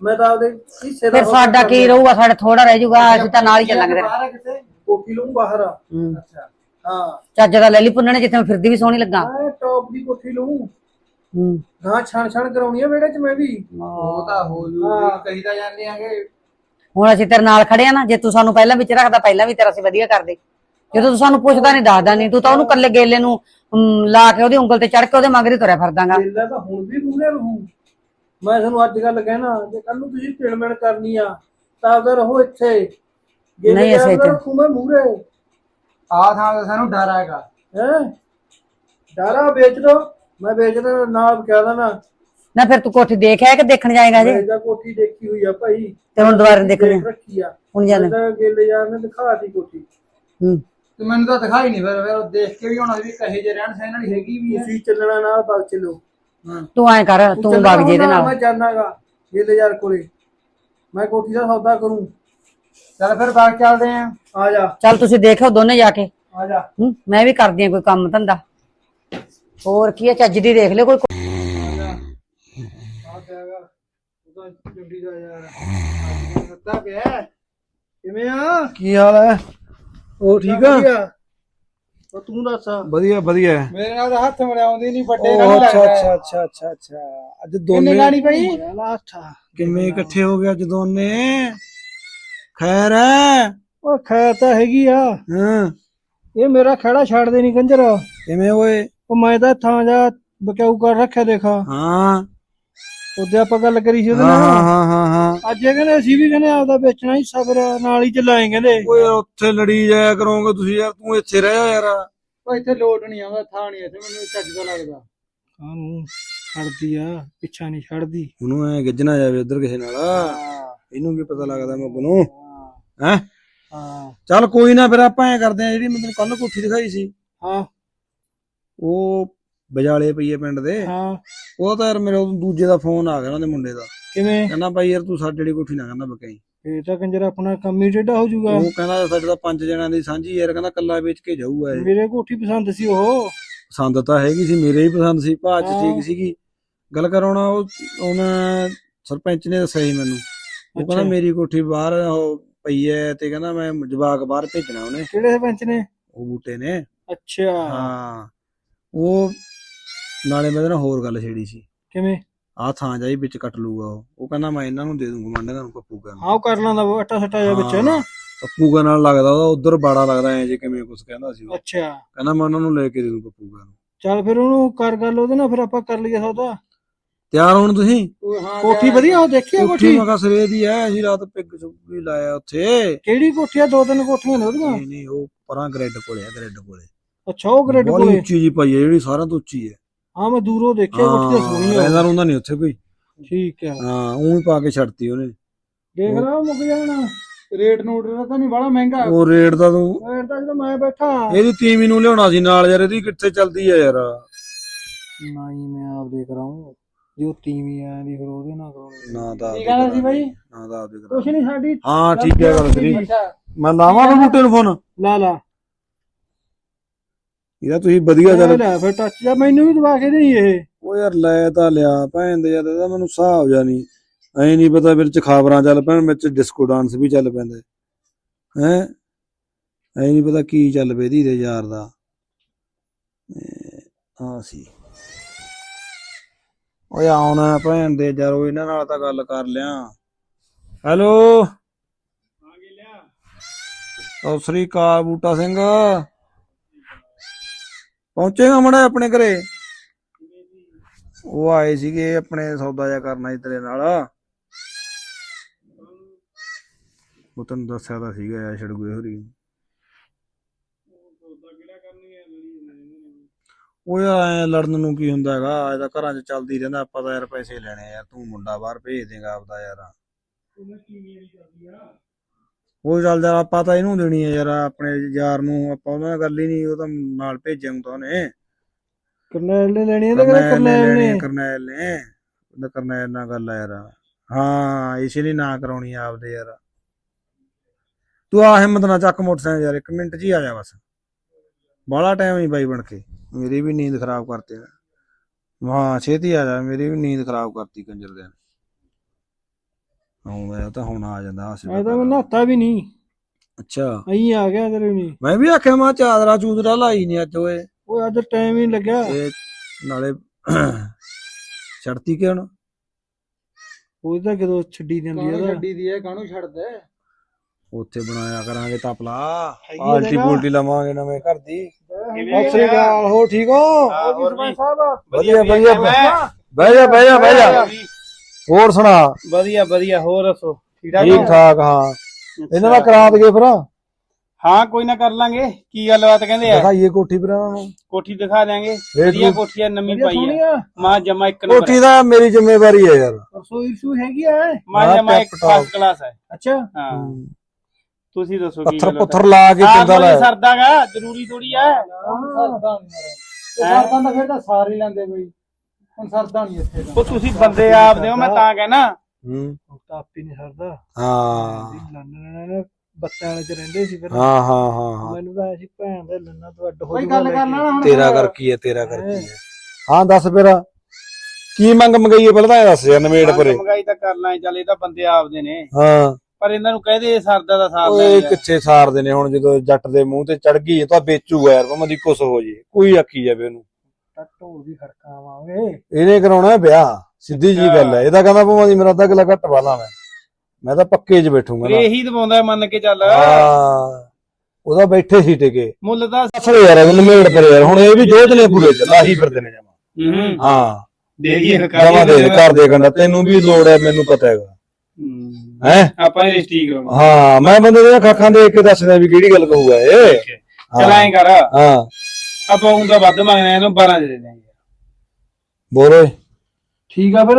ਮੈਂ ਤਾਂ ਆਪਦੇ ਹਿੱਸੇ ਦਾ ਫਿਰ ਸਾਡਾ ਕੀ ਰਹੂਗਾ? ਸਾਡੇ ਥੋੜਾ ਰਹਿ ਜਾਊਗਾ ਅਸੀਂ ਤਾਂ ਨਾਲ ਹੀ ਚੱਲਾਂਗੇ ਤੇਰੇ ਬਾਹਰ ਆ ਕਿਤੇ ਕੋਠੀ ਲਊਂ ਬਾਹਰ। ਆ ਹੂੰ। ਅੱਛਾ ਹਾਂ। ਚੱਜ ਦਾ ਲੈ ਲਈ ਪੁੰਨਣੇ ਜਿੱਥੇ ਮੈਂ ਫਿਰਦੀ ਵੀ ਸੋਹਣੀ ਲੱਗਾ। ਮੈਂ ਟੌਪ ਦੀ ਕੋਠੀ ਲਊਂ। ਹੂੰ। ਗਾਂ ਛਾਣ ਛਾਣ ਕਰਾਉਣੀ ਆ ਵਿਹੜੇ 'ਚ ਮੈਂ ਵੀ। ਉਹ ਤਾਂ ਹੋ ਜੂਗੀ ਕਹੀ ਤਾਂ ਜਾਂਦੇ ਆਗੇ। ਹੁਣ ਅਸੀਂ ਤੇਰੇ ਨਾਲ ਖੜੇ ਆ ਨਾ ਜੇ ਤੂੰ ਸਾਨੂੰ ਪਹਿਲਾਂ ਵਿੱਚ ਰੱਖਦਾ ਪਹਿਲਾਂ ਵੀ ਤੇਰਾ ਅਸੀਂ ਵਧੀਆ ਕਰਦੇ। ਜਦੋਂ ਤੂੰ ਸਾਨੂੰ ਪੁੱਛਦਾ ਨਹੀਂ ਦੱਸਦਾ ਨਹੀਂ ਤੂੰ ਤਾਂ ਉਹਨੂੰ ਕੱਲੇ ਗੇਲੇ ਨੂੰ ਹਮ, ਲਾ ਕੇ ਉਹਦੀ ਉਂਗਲ ਤੇ ਚੜ ਕੇ ਉਹਦੇ ਮਗਰ ਹੀ ਤੁਰਿਆ ਫਿਰਦਾਗਾ। ਵੇਲਾ ਤਾਂ ਹੁਣ ਵੀ ਮੂਹਰੇ ਰਹੂ। ਮੈਂ ਤੁਹਾਨੂੰ ਅੱਜ ਗੱਲ ਕਹਿਣਾ ਜੇ ਕੱਲ ਨੂੰ ਤੁਸੀਂ ਟਿਲਮਣ ਕਰਨੀ ਆ ਤਾਂ ਆਪਦਾ ਰਹੋ ਇੱਥੇ। ਗੇਲੇ ਨਹੀਂ, ਅਸੀਂ ਇੱਥੇ- ਮੈਂ ਮੂਹਰੇ। ਆ ਥਾਂ ਸਾਨੂੰ ਡਰ ਆਏਗਾ ਹੈ? ਡਾਰਾ ਵੇਚ ਦੋ। ਮੈਂ ਵੇਚਦਾ ਨਾਲ ਕਹਿ ਦੇਣਾ। ਨਾ ਫਿਰ ਤੂੰ ਕੋਠੀ ਦੇਖਿਆ ਕਿ ਦੇਖਣ ਜਾਏਗਾ ਜੇ? ਇਹਦਾ ਕੋਠੀ ਦੇਖੀ ਹੋਈ ਆ ਭਾਈ। ਤੇ ਹੁਣ ਦੁਬਾਰਾ ਦੇਖਣੀ। ਦੇਖ ਰੱਖੀ ਆ। ਹੁਣ ਜਾਣਾ ਤਾਂ ਗੇਲੇ ਯਾਰ ਨੇ ਦਿਖਾਤੀ ਕੋਠੀ। ਹੂੰ। ਤੇ ਮੈਨੂੰ ਤਾਂ ਦਿਖਾਈ ਨਹੀਂ ਫਿਰ ਫਿਰ ਉਹ ਦੇਖ ਕੇ ਵੀ ਹੋਣਾ ਵੀ ਕਹੇ ਜੇ ਰਹਿਣ ਸਹਿਣ ਵਾਲੀ ਹੈਗੀ ਵੀ ਤੁਸੀਂ ਚੱਲਣਾ ਨਾਲ ਬਗ ਚਲੋ। ਤੂੰ ਐਂ ਕਰ ਤੂੰ ਵਗ ਜੇ ਇਹਦੇ ਨਾਲ। ਮੈਂ ਜਾਣਾਗਾ ਗੇਲੇ ਯਾਰ ਕੋਲੇ। ਮੈਂ ਕੋਠੀ ਦਾ ਸੌਦਾ ਕਰੂੰ। ਚੱਲ ਫਿਰ ਬਾਗ ਚੱਲਦੇ ਆਂ। ਆ ਜਾ। ਚੱਲ ਤੁਸੀਂ ਦੇਖੋ ਦੋਨੇ ਜਾ ਕੇ। ਆ ਜਾ। ਹੂੰ ਮੈਂ ਵੀ ਕਰਦੀ ਆ ਕੋਈ ਕੰਮ ਧੰਦਾ। ਹੋਰ ਕੀ ਹੈ ਚੱਜ ਦੀ ਦੇਖ ਲਿਓ ਕੋਈ ਆ ਜਾਗਾ ਉਹਦਾ ਜੁੱਡੀ ਦਾ ਯਾਰ। ਅੱਜ ਸੱਤਾ ਪਿਆ ਹੈ। ਕਿਵੇਂ ਆ? ਕੀ ਹਾਲ ਹੈ? ਉਹ ਠੀਕ ਆ। ਉਹ ਤੂੰ ਦੱਸ। ਵਧੀਆ ਵਧੀਆ। ਮੇਰੇ ਨਾਲ ਤਾਂ ਹੱਥ ਮੜਾਉਂਦੀ ਨਹੀਂ ਵੱਡੇ ਉਹ ਕਾਹਨੂੰ ਅੱਛਾ ਲੱਗਦਾ। ਅੱਛਾ ਅੱਛਾ ਅੱਛਾ ਅੱਛਾ। ਅੱਜ ਕਿੰਨੇ ਦੋਨੇ ਗਾਣੀ ਪਈ ਕਿਵੇਂ ਇਕੱਠੇ ਹੋ ਗਏ ਅੱਜ ਦੋਨੇ? ਖੈਰ ਹੈ ਉਹ ਖੈਰ ਤਾਂ ਹੈਗੀ ਆ। ਹਾਂ। ਇਹ ਮੇਰਾ ਖੜਾ ਛੱਡ ਦੇ ਨਹੀਂ ਕੰਜਰ। ਕਿਵੇਂ ਓਏ? ਉਹ ਮੈਂ ਤਾਂ ਥਾਂ ਜਾ ਬਕਾਊ ਕਰ ਰੱਖਿਆ ਦੇਖਾ। ਹਾਂ। ਉਹਦੇ ਆਪਾਂ ਗੱਲ ਕਰੀ ਸੀ ਉਹਦੇ ਹਾਂ ਨਾਲ। ਹਾਂ ਹਾਂ ਹਾਂ ਅੱਜ ਇਹ ਕਹਿੰਦੇ ਅਸੀਂ ਵੀ ਕਹਿੰਦੇ ਆਪਦਾ ਵੇਚਣਾ ਹੀ ਸਬਰ ਨਾਲ ਹੀ ਚਲਾਏ ਕਹਿੰਦੇ। ਓਏ ਉੱਥੇ ਲੜੀ ਜਾਇਆ ਕਰੋਗੇ ਤੁਸੀਂ ਯਾਰ ਤੂੰ ਇੱਥੇ ਰਹਿ ਜਾ ਯਾਰ। ਉਹ ਇੱਥੇ ਲੋਟ ਨਹੀਂ ਆਉਂਦਾ ਥਾਂ ਨਹੀਂ ਇੱਥੇ ਮੈਨੂੰ ਚੱਜ ਦਾ ਲੱਗਦਾ। ਕਾਹਨੂੰ? ਛੱਡਦੀ ਆ ਪਿੱਛਾ ਨਹੀਂ ਛੱਡਦੀ। ਉਹਨੂੰ ਐ ਗਿੱਜਣਾ ਜਾਵੇ ਉਧਰ ਕਿਸੇ ਨਾਲ। ਇਹਨੂੰ ਕੀ ਪਤਾ ਲੱਗਦਾ ਮੈਂ ਨੂੰ। ਹੈ। ਹਾਂ? ਚੱਲ ਕੋਈ ਨਾ ਫਿਰ ਆਪਾਂ ਐ ਕਰਦੇ ਆ ਜਿਹੜੀ ਮੈਂ ਤੈਨੂੰ ਕੱਲ ਕੋਠੀ ਦਿਖਾਈ ਸੀ। ਹਾਂ। ਉਹ ਬਜਾਲੇ ਪਈਏ ਪਿੰਡ ਦੇ। ਹਾਂ। ਉਹ ਤਾਂ ਯਾਰ ਮੇਰੇ ਉਹ ਦੂਜੇ ਦਾ ਫੋਨ ਆ ਗਿਆ ਉਹਨਾਂ ਦੇ ਮੁੰਡੇ ਦਾ। ਕਿਵੇਂ? ਕਹਿੰਦਾ ਭਾਈ ਯਾਰ ਤੂੰ ਸਾਡੇ ਜਿਹੜੀ ਕੋਠੀ ਨਾ ਕਹਿੰਦਾ ਬਕਾਈ ਇਹ ਤਾਂ ਕੰਜਰ ਆਪਣਾ ਕੰਮ ਹੀ ਟੇਢਾ ਹੋ ਜਾਊਗਾ। ਉਹ ਕਹਿੰਦਾ ਸਾਡੇ ਤਾਂ ਪੰਜ ਜਣਿਆਂ ਦੀ ਸਾਂਝੀ ਯਾਰ ਕਹਿੰਦਾ ਕੱਲਾ ਵੇਚ ਕੇ ਜਾਊਗਾ ਇਹ। ਮੇਰੇ ਕੋਠੀ ਪਸੰਦ ਸੀ ਉਹ। ਪਸੰਦ ਤਾਂ ਹੈਗੀ ਸੀ ਮੇਰੇ ਹੀ ਪਸੰਦ ਸੀ ਭਾਜ। ਠੀਕ ਸੀਗੀ। ਗੱਲ ਕਰਾਉਣਾ ਉਹ ਉਹਨਾਂ ਸਰਪੰਚ ਨੇ ਦੱਸਿਆ ਸੀ ਮੈਨੂੰ ਉਹ ਕਹਿੰਦਾ। ਮੇਰੀ ਕੋਠੀ ਬਾਹਰ ਉਹ ਪਈ ਐ ਤੇ ਕਹਿੰਦਾ ਮੈਂ ਜਵਾਕ ਬਾਹਰ ਭੇਜਣਾ ਉਹਨੇ। ਕਿਹੜੇ ਸਰਪੰਚ ਨੇ? ਉਹ ਬੂਟੇ ਨੇ। ਅੱਛਾ। ਹਾਂ। ਉਹ ਨਾਲੇ ਮੈਂ ਇਹਦੇ ਨਾਲ ਹੋਰ ਗੱਲ ਛੇੜੀ ਸੀ। ਕਿਵੇਂ? ਆਹ ਥਾਂ ਜਾਈ ਵਿੱਚ ਕੱਟ ਲੂਗਾ ਉਹ। ਉਹ ਕਹਿੰਦਾ ਮੈਂ ਇਹਨਾਂ ਨੂੰ ਦੇ ਦੂੰਗਾ ਮੰਡਿਆਂ ਨੂੰ ਪੱਪੂਗਾ ਨੂੰ ਹਾਂ ਉਹ ਕਰ ਲਾਂਦਾ ਉਹ ਅੱਟਾ ਸੱਟਾ ਜਿਹਾ ਵਿੱਚ ਹੈ ਨਾ? ਪੱਪੂਗਾ ਨਾਲ ਲੱਗਦਾ ਉਹਦਾ ਉਧਰ ਬਾੜਾ ਲੱਗਦਾ ਐ ਜੇ ਕਿਵੇਂ ਕੁਝ ਕਹਿੰਦਾ ਸੀ ਉਹ। ਅੱਛਾ। ਕਹਿੰਦਾ ਮੈਂ ਉਹਨਾਂ ਨੂੰ ਲੈ ਕੇ ਦੇ ਦੂੰ ਪੱਪੂਗਾ ਨੂੰ ਚੱਲ ਫਿਰ ਉਹਨੂੰ ਕਰ ਗੱਲ ਉਹਦੇ ਨਾਲ ਫਿਰ ਆਪਾਂ ਕਰ ਲਈਏ ਸੌਦਾ। ਤਿਆਰ ਹੋਣ ਤੁਸੀਂ? ਕੋਠੀ ਵਧੀਆ ਉਹ ਦੇਖੀ ਆ ਕੋਠੀ ਕੋਠੀ? ਮਗਾ ਸਰੇ ਦੀ ਐ ਅਸੀਂ ਰਾਤ ਪਿੱਗ ਸੁੱਕੀ ਲਾਇਆ ਉੱਥੇ। ਕਿਹੜੀ ਕੋਠੀ ਆ? ਦੋ ਤਿੰਨ ਕੋਠੀਆਂ ਨੇ ਉਹਦੀਆਂ। ਨਹੀਂ ਨਹੀਂ ਉਹ ਪਰਾਂ ਗ੍ਰਿਡ ਕੋਲੇ ਆ ਗ੍ਰਿਡ ਕੋਲੇ। ਅੱਛਾ ਉਹ ਗ੍ਰਿਡ ਕੋਲੇ? ਉੱਚੀ ਜੀ ਪਈ ਹੈ ਜਿਹੜੀ ਸਾਰਿਆਂ ਤੋਂ ਉੱਚੀ ਹੈ ਹਾਂ ਮੈਂ ਦੂਰੋਂ ਦੇਖਿਆ ਕੋਠੀ ਤਾਂ ਸੋਹਣੀ ਰਹਿੰਦਾ ਆ ਰੁੰਦਾ ਨਹੀਂ ਉੱਥੇ ਕੋਈ। ਠੀਕ ਹੈ ਹਾਂ ਉਹ ਹੀ ਪਾ ਕੇ ਛੱਡਤੀ ਉਹਨੇ। ਦੇਖ ਲਾ ਮੁੱਕ ਜਾਣਾ ਰੇਟ ਨੂਟ ਦਾ ਤਾਂ ਨਹੀਂ ਬੜਾ ਮਹਿੰਗਾ। ਉਹ ਰੇਟ ਦਾ ਤੂੰ ਰੇਟ ਤਾਂ ਜਦੋਂ ਮੈਂ ਬੈਠਾ। ਇਹਦੀ ਤੀਵੀਂ ਨੂੰ ਲਿਆਉਣਾ ਸੀ ਨਾਲ ਯਾਰ ਇਹਦੀ ਕਿੱਥੇ ਚੱਲਦੀ ਹੈ ਯਾਰ? ਨਹੀਂ ਮੈਂ ਆਪ ਦੇਖ ਰਹਾ ਹੂੰ ਜੋ ਤੀਵੀਂ ਆ ਦੀ ਫਿਰ ਉਹਦੇ ਨਾਲ ਕਰਾਉਣੀ। ਨਾ ਦਾ ਕੀ ਕਹਿੰਦਾ ਸੀ ਬਾਈ? ਨਾ ਦਾ ਆਪਦੇ ਕਰਾ ਕੁਛ ਨਹੀਂ ਸਾਡੀ। ਹਾਂ ਠੀਕ ਹੈ ਗੱਲ ਤੇਰੀ। ਮੈਂ ਲਾਵਾਂ ਨਾ ਬੂਟੇ ਨੂੰ ਫੋਨ? ਲਾ ਲਾ। ਇਹਦਾ ਤੁਸੀਂ ਵਧੀਆ ਲੈ ਚੱਲ ਲੈ ਫਿਰ ਟੱਚ ਜਾ ਮੈਨੂੰ ਵੀ ਦਵਾ ਕੇ ਦੇਈ ਇਹ। ਉਹ ਯਾਰ ਲੈ ਤਾਂ ਲਿਆ ਭੈਣ ਦੇ ਯਾਰ ਇਹਦਾ ਮੈਨੂੰ ਹਿਸਾਬ ਜਾ ਨਹੀਂ। ਐ ਨਹੀਂ ਪਤਾ ਵਿੱਚ ਖਬਰਾਂ ਚੱਲ ਪੈਣ ਵਿੱਚ ਡਿਸਕੋ ਡਾਂਸ ਵੀ ਚੱਲ ਪੈਂਦਾ। ਹੈ? ਐ ਨਹੀਂ ਪਤਾ ਕੀ ਚੱਲ ਪਏ ਦੇ ਯਾਰ ਦਾ। ਆ ਸੀ। ਓਏ ਆਉਣਾ ਭੈਣ ਦੇ ਯਾਰ ਉਹ ਇਹਨਾਂ ਨਾਲ ਤਾਂ ਗੱਲ ਕਰ ਲਿਆ। ਹੈਲੋ? ਸਤਿ ਸ੍ਰੀ ਅਕਾਲ ਬੂਟਾ ਸਿੰਘ। ਪਹੁੰਚੇਗਾ ਮੜਾ ਆਪਣੇ ਘਰੇ। ਉਹ ਆਏ ਸੀਗੇ ਆਪਣੇ ਸੌਦਾ ਜਿਹਾ ਕਰਨਾ ਸੀ ਤੇਰੇ ਨਾਲ। ਉਹ ਤੈਨੂੰ ਦੱਸਿਆ ਤਾਂ ਸੀਗਾ ਯਾਰ ਛੜਗੂਏ ਹੋਰੀ ਉਹ ਯਾਰ ਲੜਨ ਨੂੰ ਕੀ ਹੁੰਦਾ ਹੈਗਾ ਇਹਦਾ ਘਰਾਂ 'ਚ ਚੱਲਦੀ ਰਹਿੰਦਾ, ਆਪਾਂ ਤਾਂ ਯਾਰ ਪੈਸੇ ਲੈਣੇ ਯਾਰ, ਤੂੰ ਮੁੰਡਾ ਬਾਹਰ ਭੇਜ ਦੇਗਾ ਆਪਦਾ ਯਾਰ। ਉਹ ਚੱਲ ਜਾ ਆਪਾਂ ਤਾਂ ਇਹਨੂੰ ਦੇਣੀ ਹੈ ਯਾਰ ਆਪਣੇ ਯਾਰ ਨੂੰ ਆਪਾਂ ਉਹਨਾਂ ਨਾਲ ਗੱਲ ਹੀ ਨਹੀਂ ਉਹ ਤਾਂ ਨਾਲ ਭੇਜਿਆ ਤਾਂ ਉਹਨੇ। ਕਰਨੈਲ ਨੇ ਲੈਣੀ ਹੈ ਤਾਂ ਕਰਨੈਲ ਨੇ ਕਰਨੈਲ ਨੇ। ਕਰਨੈਲ ਨੇ। ਉਹਦਾ ਕਰਨੈਲ ਨਾਲ ਗੱਲ ਆ ਯਾਰ। ਹਾਂ ਇਸੇ ਲਈ ਨਾ ਕਰਾਉਣੀ ਆਪਦੇ ਯਾਰ। ਤੂੰ ਆ ਹਿੰਮਤ ਨਾ ਚੱਕ ਮੋਟਰਸਾਈਕਲ ਯਾਰ ਇੱਕ ਮਿੰਟ 'ਚ ਹੀ ਆ ਜਾ ਬਸ। ਬਾਹਲਾ ਟਾਈਮ ਨਹੀਂ ਬਾਈ ਬਣ ਕੇ। ਮੇਰੀ ਵੀ ਨੀਂਦ ਖਰਾਬ ਕਰਤੇ ਹਾਂ ਛੇਤੀ ਆ ਜਾ ਮੇਰੀ ਵੀ ਨੀਂਦ ਖਰਾਬ ਕਰਤੀ ਕੰਜਰ ਦੇ। ਆਉਂਦਾ ਤਾਂ ਹੁਣ ਆ ਜਾਂਦਾ ਹਾਸੇ ਮੈਂ ਤਾਂ ਮੈਂ ਨਹਾਤਾ ਵੀ ਨਹੀਂ। ਅੱਛਾ। ਅਈ ਆ ਗਿਆ ਤੇਰੇ ਨਹੀਂ ਮੈਂ ਵੀ ਆਖਿਆ ਮਾ ਚਾਦਰਾ ਚੂਦਰਾ ਲਾਈ ਨਹੀਂ ਅੱਜ ਓਏ। ਉਹ ਅੱਜ ਟਾਈਮ ਹੀ ਲੱਗਿਆ। ਇਹ ਨਾਲੇ ਛੜਤੀ ਕਿਉਂ ਨਾ? ਉਹ ਤਾਂ ਕਿਦੋਂ ਛੱਡੀ ਜਾਂਦੀ ਆ ਗੱਡੀ ਦੀ ਹੈ ਕਾਹਨੂੰ ਛੱਡਦਾ? ਉੱਥੇ ਬਣਾਇਆ ਕਰਾਂਗੇ ਤਪਲਾ। ਆ ਆਲਟੀ? ਬੁਲਟੀ ਲਵਾਂਗੇ ਨਵੇਂ ਘਰ ਦੀ। ਸਤਿ ਸ੍ਰੀ ਅਕਾਲ ਹੋ ਠੀਕ ਹੋ? ਵਧੀਆ ਵਧੀਆ। ਬਹਿ ਜਾ ਬਹਿ ਜਾ ਬਹਿ ਜਾ। ਹੋਰ ਸੁਣਾ। ਵਧੀਆ ਵਧੀਆ ਹੋਰ ਦੱਸੋ? ਠੀਕ ਠਾਕ ਠੀਕ ਠਾਕ ਹਾਂ ਇਹਨਾਂ ਦਾ ਕਰਾ ਦਗੇ ਫਿਰ? ਹਾਂ ਕੋਈ ਨਾ ਕਰ ਲਾਂਗੇ। ਕੀ ਗੱਲਬਾਤ ਕਹਿੰਦੇ ਆ? ਦਿਖਾਈਏ ਕੋਠੀ ਨੂੰ। ਕੋਠੀ ਦਿਖਾ ਦਿਆਂਗੇ। ਵਧੀਆ ਕੋਠੀ ਆ ਨਵੀਂ ਪਾਈ ਆ। ਮਾਂ ਜਮਾ ਇੱਕ ਨੰਬਰ ਕੋਠੀ ਦਾ ਮੇਰੀ ਜ਼ਿੰਮੇਵਾਰੀ ਹੈ ਯਾਰ। ਰਸੋਈ ਰਸੂ ਹੈਗੀ ਆ ਮਾਂ ਜਮਾ ਇੱਕ। ਫਸਟ ਕਲਾਸ ਹੈ ਅੱਛਾ। ਹਾਂ। ਤੁਸੀਂ ਦੱਸੋ ਕੀ ਪੱਥਰ ਗੱਲ ਪੁੱਥਰ ਲਾ ਕੇ ਕਿੰਦਾ ਲਾਇਆ। ਸਰਦਾਗਾ ਜ਼ਰੂਰੀ ਥੋੜੀ ਆ। ਸਰਦਾ ਸਰਦਾ ਤਾਂ ਫਿਰ ਤਾਂ ਸਾਰੇ ਲੈਂਦੇ ਬਈ ਹੁਣ ਸਰਦਾ ਨਹੀਂ ਇੱਥੇ ਉਹ ਤੁਸੀਂ ਬੰਦੇ ਆਪਦੇ ਹੋ ਮੈਂ ਤਾਂ ਕਹਿਣਾ। ਹੂੰ। ਤਾਂ ਆਪੀ ਨਹੀਂ ਸਰਦਾ। ਹਾਂ। ਲੰਨ ਨੇ ਬੱਤਾਂ ਵਾਲੇ ਚ ਰਹਿੰਦੇ ਸੀ ਫਿਰ। ਹਾਂ ਹਾਂ ਹਾਂ ਹਾਂ। ਮੈਨੂੰ ਤਾਂ ਐਸੀ ਭੈਣ ਦੇ ਲੰਨਾ ਤੋਂ ਅੱਡ ਹੋ ਕੋਈ ਜਾਊਗਾ ਗੱਲ ਲੈ ਕੇ। ਕਰਨਾ ਨਾ ਹੁਣ। ਤੇਰਾ ਕਰ ਕੀ ਹੈ ਤੇਰਾ ਕਰ ਕੀ ਹੈ। ਹਾਂ ਦੱਸ ਫਿਰ। ਕੀ ਮੰਗ ਮੰਗਾਈਏ ਪਹਿਲਾਂ ਤਾਂ ਇਹ ਦੱਸ ਯਾਰ ਨਵੇੜ ਪਰੇ। ਮੰਗਾਈ ਤਾਂ ਕਰਨਾ ਹੀ ਚੱਲ ਇਹ ਤਾਂ ਬੰਦੇ ਆਪਦੇ ਨੇ। ਹਾਂ। ਪਰ ਇਹਨਾਂ ਨੂੰ ਕਹਦੇ ਸਰਦਾ ਦਾ ਸਾਰ ਓਏ ਲੈ ਕਿੱਥੇ ਸਾਰਦੇ ਨੇ ਹੁਣ ਜਦੋਂ ਜੱਟ ਦੇ ਮੂੰਹ ਤੇ ਚੜ ਗਈ ਤਾਂ ਵੇਚੂਗਾ ਯਾਰ ਭਾਵੇਂ ਦੀ ਕੁਛ ਹੋ ਜੇ। ਕੋਈ ਆਖੀ ਜਾਵੇ ਉਹਨੂੰ। ਤਾਂ ਢੋਲ ਵੀ ਇਹਨੇ ਕਰਾਉਣਾ ਹੈ ਵਿਆਹ ਸਿੱਧੀ ਜੀ ਗੱਲ ਹੈ। ਇਹਦਾ ਕਹਿੰਦਾ ਭਾਵੇਂ ਦੀ ਮੇਰਾ ਕਿਲਾ ਘੱਟ ਵਾਲਾ ਮੈਂ। ਮੈਂ ਤਾਂ ਪੱਕੇ 'ਚ ਬੈਠੂਗਾ ਨਾ। ਇਹੀ ਦਵਾਉਂਦਾ ਮੰਨ ਕੇ ਚੱਲ। ਹਾਂ ਉਹਦਾ ਬੈਠੇ ਸੀ ਟਿਕੇ। ਮੁੱਲ ਤਾਂ ਅਸਲ ਯਾਰ ਇਹ ਨਵੇੜ ਪਰੇ ਯਾਰ। ਹੁਣ ਇਹ ਵੀ ਜੋਤ ਨੇ ਪੂਰੇ ਚ ਲਾਹੀ ਫਿਰਦੇ ਨੇ ਜਮਾ। ਹੂੰ ਜਮਾ ਦੇ ਘਰ ਦੇ ਕੰਡਾ ਤੈਨੂੰ ਵੀ ਲੋੜ ਹੈ ਮੈਨੂੰ ਪਤਾ ਹੈਗਾ। ਹੈ। ਆਪਾਂ ਇਹ ਕਰਾਉਣਾ ਹਾਂ। ਮੈਂ ਬੰਦੇ ਦੀਆਂ ਖਾਖਾਂ ਦੇਖ ਕੇ ਦੱਸਦਾ ਵੀ ਕਿਹੜੀ ਗੱਲ ਕਹੂਗਾ ਇਹ। ਚਲ ਐਂ ਕਰ। ਹਾਂ। ਆਪਾਂ ਹੁੰਦਾ ਵੱਧ ਮੰਗਦੇ ਆ ਇਹਨੂੰ 12 ਦੇ ਦੇ ਦਿਆਂਗੇ ਬੋਲੋ ਠੀਕ ਆ ਫਿਰ।